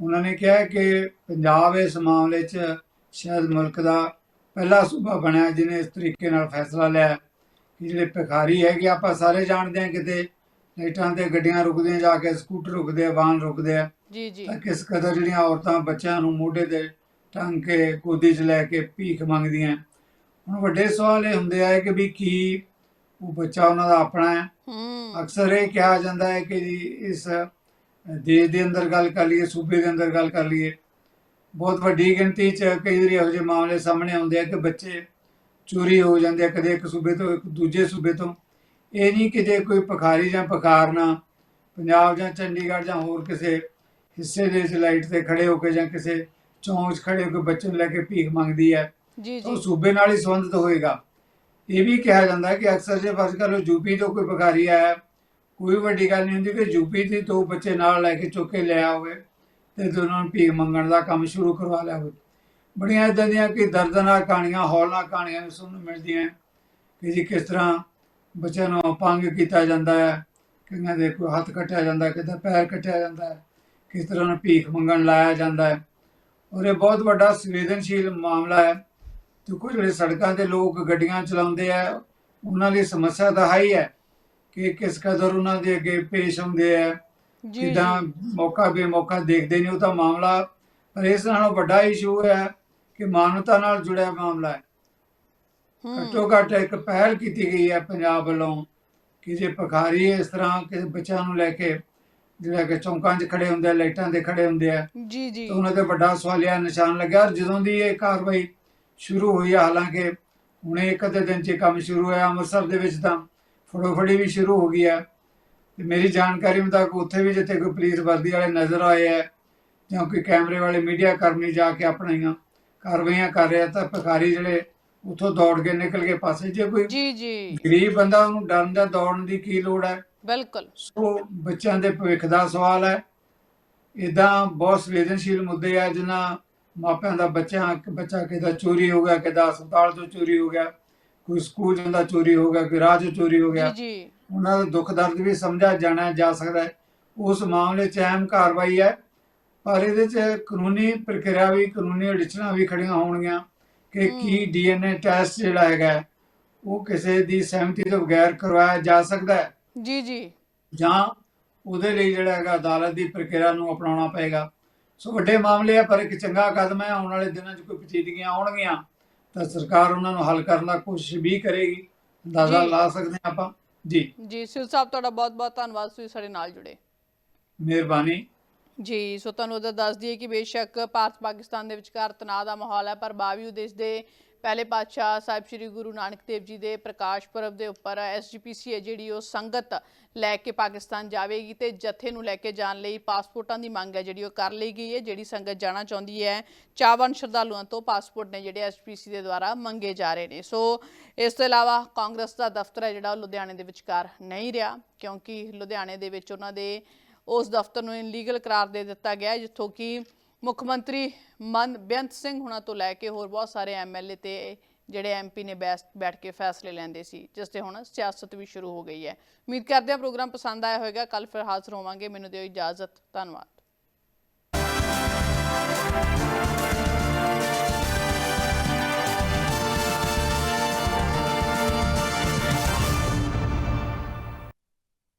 ਉਹਨਾਂ ਨੇ ਕਿਹਾ ਕਿ ਪੰਜਾਬ ਇਸ ਮਾਮਲੇ 'ਚ ਸ਼ਾਇਦ ਮੁਲਕ ਦਾ ਪਹਿਲਾ ਸੂਬਾ ਬਣਿਆ ਜਿਹਨੇ ਇਸ ਤਰੀਕੇ ਨਾਲ ਫੈਸਲਾ ਲਿਆ ਕਿ ਜਿਹੜੇ ਭਿਖਾਰੀ ਹੈਗੇ ਆਪਾਂ ਸਾਰੇ ਜਾਣਦੇ ਹਾਂ ਕਿਤੇ ਲਾਈਟਾਂ ਤੇ ਗੱਡੀਆਂ ਰੁਕਦੀਆਂ ਜਾ ਕੇ ਸਕੂਟਰ ਰੁਕਦੇ ਆ ਵਾਹਨ ਰੁਕਦੇ ਆ। ਜੀ ਜੀ। ਤਾਂ ਕਿਸ ਕਦਰ ਜਿਹੜੀਆਂ ਔਰਤਾਂ ਬੱਚਿਆਂ ਨੂੰ ਮੋਢੇ ਤੇ ਟੰਗ ਕੇ ਗੋਦੀ 'ਚ ਲੈ ਕੇ ਭੀਖ ਮੰਗਦੀਆਂ। ਹੁਣ ਵੱਡੇ ਸਵਾਲ ਇਹ ਹੁੰਦੇ ਆ ਕਿ ਵੀ ਕੀ ਉਹ ਬੱਚਾ ਉਹਨਾਂ ਦਾ ਆਪਣਾ ਹੈ। ਅਕਸਰ ਇਹ ਕਿਹਾ ਜਾਂਦਾ ਹੈ ਕਿ ਜੀ ਇਸ ਦੇਸ਼ ਦੇ ਅੰਦਰ ਗੱਲ ਕਰ ਲਈਏ ਸੂਬੇ ਦੇ ਅੰਦਰ ਗੱਲ ਕਰ ਲਈਏ। ਬਹੁਤ ਵੱਡੀ ਗਿਣਤੀ 'ਚ ਕਈ ਵਾਰੀ ਇਹੋ ਜਿਹੇ ਮਾਮਲੇ ਸਾਹਮਣੇ ਆਉਂਦੇ ਆ ਕਿ ਬੱਚੇ ਚੋਰੀ ਹੋ ਜਾਂਦੇ ਆ ਕਦੇ ਇੱਕ ਸੂਬੇ ਤੋਂ ਇੱਕ ਦੂਜੇ ਸੂਬੇ ਤੋਂ। ਇਹ ਨਹੀਂ ਕਿ ਜੇ ਕੋਈ ਭਿਖਾਰੀ ਜਾਂ ਭਿਖਾਰਨਾ ਪੰਜਾਬ ਜਾਂ ਚੰਡੀਗੜ੍ਹ ਜਾਂ ਹੋਰ ਕਿਸੇ ਹਿੱਸੇ ਦੇ ਵਿੱਚ ਲਾਈਟ ਤੇ ਖੜੇ ਹੋ ਕੇ ਜਾਂ ਕਿਸੇ ਚੌਂਕ 'ਚ ਖੜੇ ਹੋ ਕੇ ਬੱਚੇ ਨੂੰ ਲੈ ਕੇ ਭੀਖ ਮੰਗਦੀ ਹੈ। ਜੀ ਉਹ ਸੂਬੇ ਨਾਲ ਹੀ ਸੰਬੰਧਿਤ ਹੋਏਗਾ। ਇਹ ਵੀ ਕਿਹਾ ਜਾਂਦਾ ਹੈ ਕਿ ਅਕਸਰ ਜੇ ਫਰਜ਼ ਕਰ ਲਓ ਯੂਪੀ ਤੋਂ ਕੋਈ ਭਿਖਾਰੀ ਆਇਆ, ਕੋਈ ਵੱਡੀ ਗੱਲ ਨਹੀਂ ਹੁੰਦੀ ਕਿ ਯੂਪੀ ਦੇ ਦੋ ਬੱਚੇ ਨਾਲ ਲੈ ਕੇ ਚੁੱਕ ਕੇ ਲਿਆ ਹੋਵੇ ਤੇ ਦੋਨਾਂ ਨੂੰ ਭੀਖ ਮੰਗਣ ਦਾ ਕੰਮ ਸ਼ੁਰੂ ਕਰਵਾ ਲਿਆ ਹੋਵੇ। ਬੜੀਆਂ ਇਦਾਂ ਦੀਆਂ ਕਿ ਦਰਦਨਾਕ ਕਹਾਣੀਆਂ, ਹੌਲਨਾਕ ਕਹਾਣੀਆਂ ਵੀ ਸੁਣਨ ਨੂੰ ਮਿਲਦੀਆਂ ਕਿ ਜੀ ਕਿਸ ਤਰ੍ਹਾਂ ਬੱਚਿਆਂ ਨੂੰ ਅਪੰਗ ਕੀਤਾ ਜਾਂਦਾ ਹੈ ਕਿੰਨਾਂ ਦੇ ਕੋਈ ਹੱਥ ਕੱਟਿਆ ਜਾਂਦਾ ਕਿਤੇ ਪੈਰ ਕੱਟਿਆ ਜਾਂਦਾ ਹੈ, ਕਿਸ ਤਰ੍ਹਾਂ ਨੂੰ ਭੀਖ ਮੰਗਣ ਲਾਇਆ ਜਾਂਦਾ ਹੈ। ਔਰ ਇਹ ਬਹੁਤ ਵੱਡਾ ਸੰਵੇਦਨਸ਼ੀਲ ਮਾਮਲਾ ਹੈ ਤੇ ਕੁਝ ਜਿਹੜੇ ਸੜਕਾਂ ਤੇ ਲੋਕ ਗੱਡੀਆਂ ਚਲਾਉਂਦੇ ਆ ਉਹਨਾਂ ਲਈ ਸਮੱਸਿਆ ਤਾਂ ਹੈ ਹੀ ਹੈ ਕਿ ਕਿਸ ਕਦਰ ਉਹਨਾਂ ਦੇ ਅੱਗੇ ਪੇਸ਼ ਹੁੰਦੇ ਆ। ਜੀ ਕਿਦਾਂ ਜੀ। ਮੌਕਾ ਬੇ ਮੌਕਾ ਦੇਖਦੇ ਨਹੀਂ ਉਹ ਤਾਂ ਮਾਮਲਾ ਪਰ ਇਸ ਨਾਲੋਂ ਵੱਡਾ ਇਸ਼ੂ ਹੈ ਕਿ ਮਾਨਵਤਾ ਨਾਲ ਜੁੜਿਆ ਮਾਮਲਾ ਹੈ। ਘੱਟੋ ਘੱਟ ਇੱਕ ਪਹਿਲ ਕੀਤੀ ਗਈ ਹੈ ਪੰਜਾਬ ਵੱਲੋਂ ਕਿ ਜੇ ਭਿਖਾਰੀ ਇਸ ਤਰ੍ਹਾਂ ਕਿ ਬੱਚਿਆਂ ਨੂੰ ਲੈ ਕੇ ਜਿਹੜਾ ਕਿ ਚੌਂਕਾਂ 'ਚ ਖੜੇ ਹੁੰਦੇ ਆ ਲਾਈਟਾਂ ਤੇ ਖੜੇ ਹੁੰਦੇ ਆ ਜੀ ਜੀ। ਤਾਂ ਉਹਨਾਂ ਤੇ ਵੱਡਾ ਸਵਾਲੀਆ ਨਿਸ਼ਾਨ ਲੱਗਿਆ ਔਰ ਜਦੋਂ ਦੀ ਇਹ ਕਾਰਵਾਈ ਸ਼ੁਰੂ ਹੋਈ ਆ। ਹਾਲਾਂਕਿ ਹੁਣੇ ਇੱਕ ਅੱਧੇ ਦਿਨ 'ਚ ਕੰਮ ਸ਼ੁਰੂ ਹੋਇਆ ਅੰਮ੍ਰਿਤਸਰ ਦੇ ਵਿੱਚ ਤਾਂ ਫੜੋਫੜੀ ਵੀ ਸ਼ੁਰੂ ਹੋ ਗਈ ਹੈ ਤੇ ਮੇਰੀ ਜਾਣਕਾਰੀ ਮੁਤਾਬਕ ਉੱਥੇ ਵੀ ਜਿੱਥੇ ਕੋਈ ਪੁਲਿਸ ਵਰਦੀ ਵਾਲੇ ਨਜ਼ਰ ਆਏ ਹੈ ਜਾਂ ਕੋਈ ਕੈਮਰੇ ਵਾਲੇ ਮੀਡੀਆ ਕਰਮੀ ਜਾ ਕੇ ਆਪਣੀਆਂ ਕਾਰਵਾਈਆਂ ਕਰ ਰਿਹਾ ਤਾਂ ਭਿਖਾਰੀ ਜਿਹੜੇ ਉੱਥੋਂ ਦੌੜ ਕੇ ਨਿਕਲ ਕੇ ਪਾਸੇ ਜੇ ਕੋਈ ਜੀ ਜੀ। ਗਰੀਬ ਬੰਦਾ ਉਹਨੂੰ ਡਰਨ ਜਾਂ ਦੌੜਨ ਦੀ ਕੀ ਲੋੜ ਹੈ ਬਿਲਕੁਲ। ਸੋ ਬੱਚਿਆਂ ਦੇ ਭਵਿੱਖ ਦਾ ਸਵਾਲ ਹੈ ਇਦਾਂ ਬਹੁਤ ਸੰਵੇਦਨਸ਼ੀਲ ਮੁੱਦੇ ਆ ਜਿਨ੍ਹਾਂ ਮਾਪਿਆਂ ਦਾ ਬੱਚਾ ਬੱਚਾ ਕਿਦਾ ਚੋਰੀ ਹੋ ਗਿਆ ਕਿਦਾ ਹਸਪਤਾਲ ਤੋਂ ਚੋਰੀ ਹੋ ਗਿਆ ਕੋਈ ਸਕੂਲ ਜਾਂਦਾ ਚੋਰੀ ਹੋ ਗਿਆ ਕੋਈ ਰਾਹ 'ਚੋਂ ਚੋਰੀ ਹੋ ਗਿਆ। ਜੀ ਜੀ। ਉਹਨਾਂ ਦਾ ਦੁੱਖ ਦਰਦ ਵੀ ਸਮਝਿਆ ਜਾਣਾ ਜਾ ਸਕਦਾ ਹੈ। ਉਸ ਮਾਮਲੇ 'ਚ ਅਹਿਮ ਕਾਰਵਾਈ ਹੈ ਪਰ ਇਹਦੇ 'ਚ ਕਾਨੂੰਨੀ ਪ੍ਰਕਿਰਿਆ ਵੀ ਕਾਨੂੰਨੀ ਅੜਚਣਾਂ ਵੀ ਖੜੀਆਂ ਹੋਣਗੀਆਂ ਕਿ ਕੀ ਡੀਐਨਏ ਟੈਸਟ ਜਿਹੜਾ ਹੈਗਾ ਉਹ ਕਿਸੇ ਦੀ ਸਹਿਮਤੀ ਤੋਂ ਬਗੈਰ ਕਰਵਾਇਆ ਜਾ ਸਕਦਾ ਹੈ। ਜੀ ਜੀ। ਜਾਂ ਉਹਦੇ ਲਈ ਜਿਹੜਾ ਹੈਗਾ ਅਦਾਲਤ ਦੀ ਪ੍ਰਕਿਰਿਆ ਨੂੰ ਅਪਣਾਉਣਾ ਪਏਗਾ। ਸੋ ਵੱਡੇ ਮਾਮਲੇ ਆ ਪਰ ਇੱਕ ਚੰਗਾ ਕਦਮ ਹੈ ਆਉਣ ਵਾਲੇ ਦਿਨਾਂ 'ਚ ਕੋਈ ਪਚੀਦਗੀਆਂ ਆਉਣਗੀਆਂ ਤਾਂ ਸਰਕਾਰ ਉਹਨਾਂ ਨੂੰ ਹੱਲ ਕਰਨ ਦਾ ਕੋਸ਼ਿਸ਼ ਵੀ ਕਰੇਗੀ। ਅੰਦਾਜ਼ਾ। ਲਾ ਸਕਦੇ ਆਪਾਂ। ਜੀ। ਜੀ ਸਿਲ ਸਾਹਿਬ ਤੁਹਾਡਾ ਬਹੁਤ ਬਹੁਤ ਧੰਨਵਾਦ ਤੁਸੀਂ ਸਾਡੇ ਨਾਲ ਜੁੜੇ। ਮਿਹਰਬਾਨੀ। ਜੀ ਸੋ ਤੁਹਾਨੂੰ ਉਹਦਾ ਦੱਸ ਦਈਏ ਕਿ ਬੇਸ਼ੱਕ ਭਾਰਤ ਪਾਕਿਸਤਾਨ ਦੇ ਵਿਚਕਾਰ ਤਣਾਅ ਦਾ ਮਾਹੌਲ ਹੈ ਪਰ ਬਾਵਜੂਦ ਇਸ ਦੇ ਪਹਿਲੇ ਪਾਤਸ਼ਾਹ ਸਾਹਿਬ ਸ੍ਰੀ ਗੁਰੂ ਨਾਨਕ ਦੇਵ ਜੀ ਦੇ ਪ੍ਰਕਾਸ਼ ਪੁਰਬ ਦੇ ਉੱਪਰ ਐਸਜੀਪੀਸੀ ਹੈ ਜਿਹੜੀ ਉਹ ਸੰਗਤ ਲੈ ਕੇ ਪਾਕਿਸਤਾਨ ਜਾਵੇਗੀ ਤੇ ਜਥੇ ਨੂੰ ਲੈ ਕੇ ਜਾਣ ਲਈ ਪਾਸਪੋਰਟਾਂ ਦੀ ਮੰਗ ਹੈ, ਜਿਹੜੀ ਉਹ ਕਰ ਲਈ ਗਈ ਹੈ, ਜਿਹੜੀ ਸੰਗਤ ਜਾਣਾ ਚਾਹੁੰਦੀ ਹੈ ਚਾਵਨ ਸ਼ਰਧਾਲੂਆਂ ਤੋਂ ਪਾਸਪੋਰਟ ਨੇ ਜਿਹੜੇ ਐਸਜੀਪੀਸੀ ਦੇ ਦੁਆਰਾ ਮੰਗੇ ਜਾ ਰਹੇ ਨੇ। ਸੋ ਇਸ ਤੋਂ ਇਲਾਵਾ ਕਾਂਗਰਸ ਦਾ ਦਫ਼ਤਰ ਹੈ ਜਿਹੜਾ ਉਹ ਲੁਧਿਆਣੇ ਦੇ ਵਿਚਕਾਰ ਨਹੀਂ ਰਿਹਾ, ਕਿਉਂਕਿ ਲੁਧਿਆਣੇ ਦੇ ਵਿੱਚ ਉਹਨਾਂ ਦੇ ਉਸ ਦਫ਼ਤਰ ਨੂੰ ਇਨਲੀਗਲ ਕਰਾਰ ਦੇ ਦਿੱਤਾ ਗਿਆ ਜਿੱਥੋਂ ਕਿ ਮੁੱਖ ਮੰਤਰੀ ਮਨ ਬੇਅੰਤ ਸਿੰਘ ਹੁਣਾਂ ਤੋਂ ਲੈ ਕੇ ਹੋਰ ਬਹੁਤ ਸਾਰੇ ਐਮਐਲਏ ਤੇ ਜਿਹੜੇ ਐਮਪੀ ਨੇ ਬੈਸ, ਬੈਠ ਕੇ ਫੈਸਲੇ ਲੈਂਦੇ ਸੀ, ਜਿਸ ਤੇ ਹੁਣ ਸਿਆਸਤ ਵੀ ਸ਼ੁਰੂ ਹੋ ਗਈ ਹੈ। ਉਮੀਦ ਕਰਦੇ ਹਾਂ ਪ੍ਰੋਗਰਾਮ ਪਸੰਦ ਆਇਆ ਹੋਵੇਗਾ। ਕੱਲ ਫਿਰ ਹਾਜ਼ਰ ਹੋਵਾਂਗੇ ਮੈਨੂੰ ਦਿਓ ਇਜਾਜ਼ਤ। ਧੰਨਵਾਦ।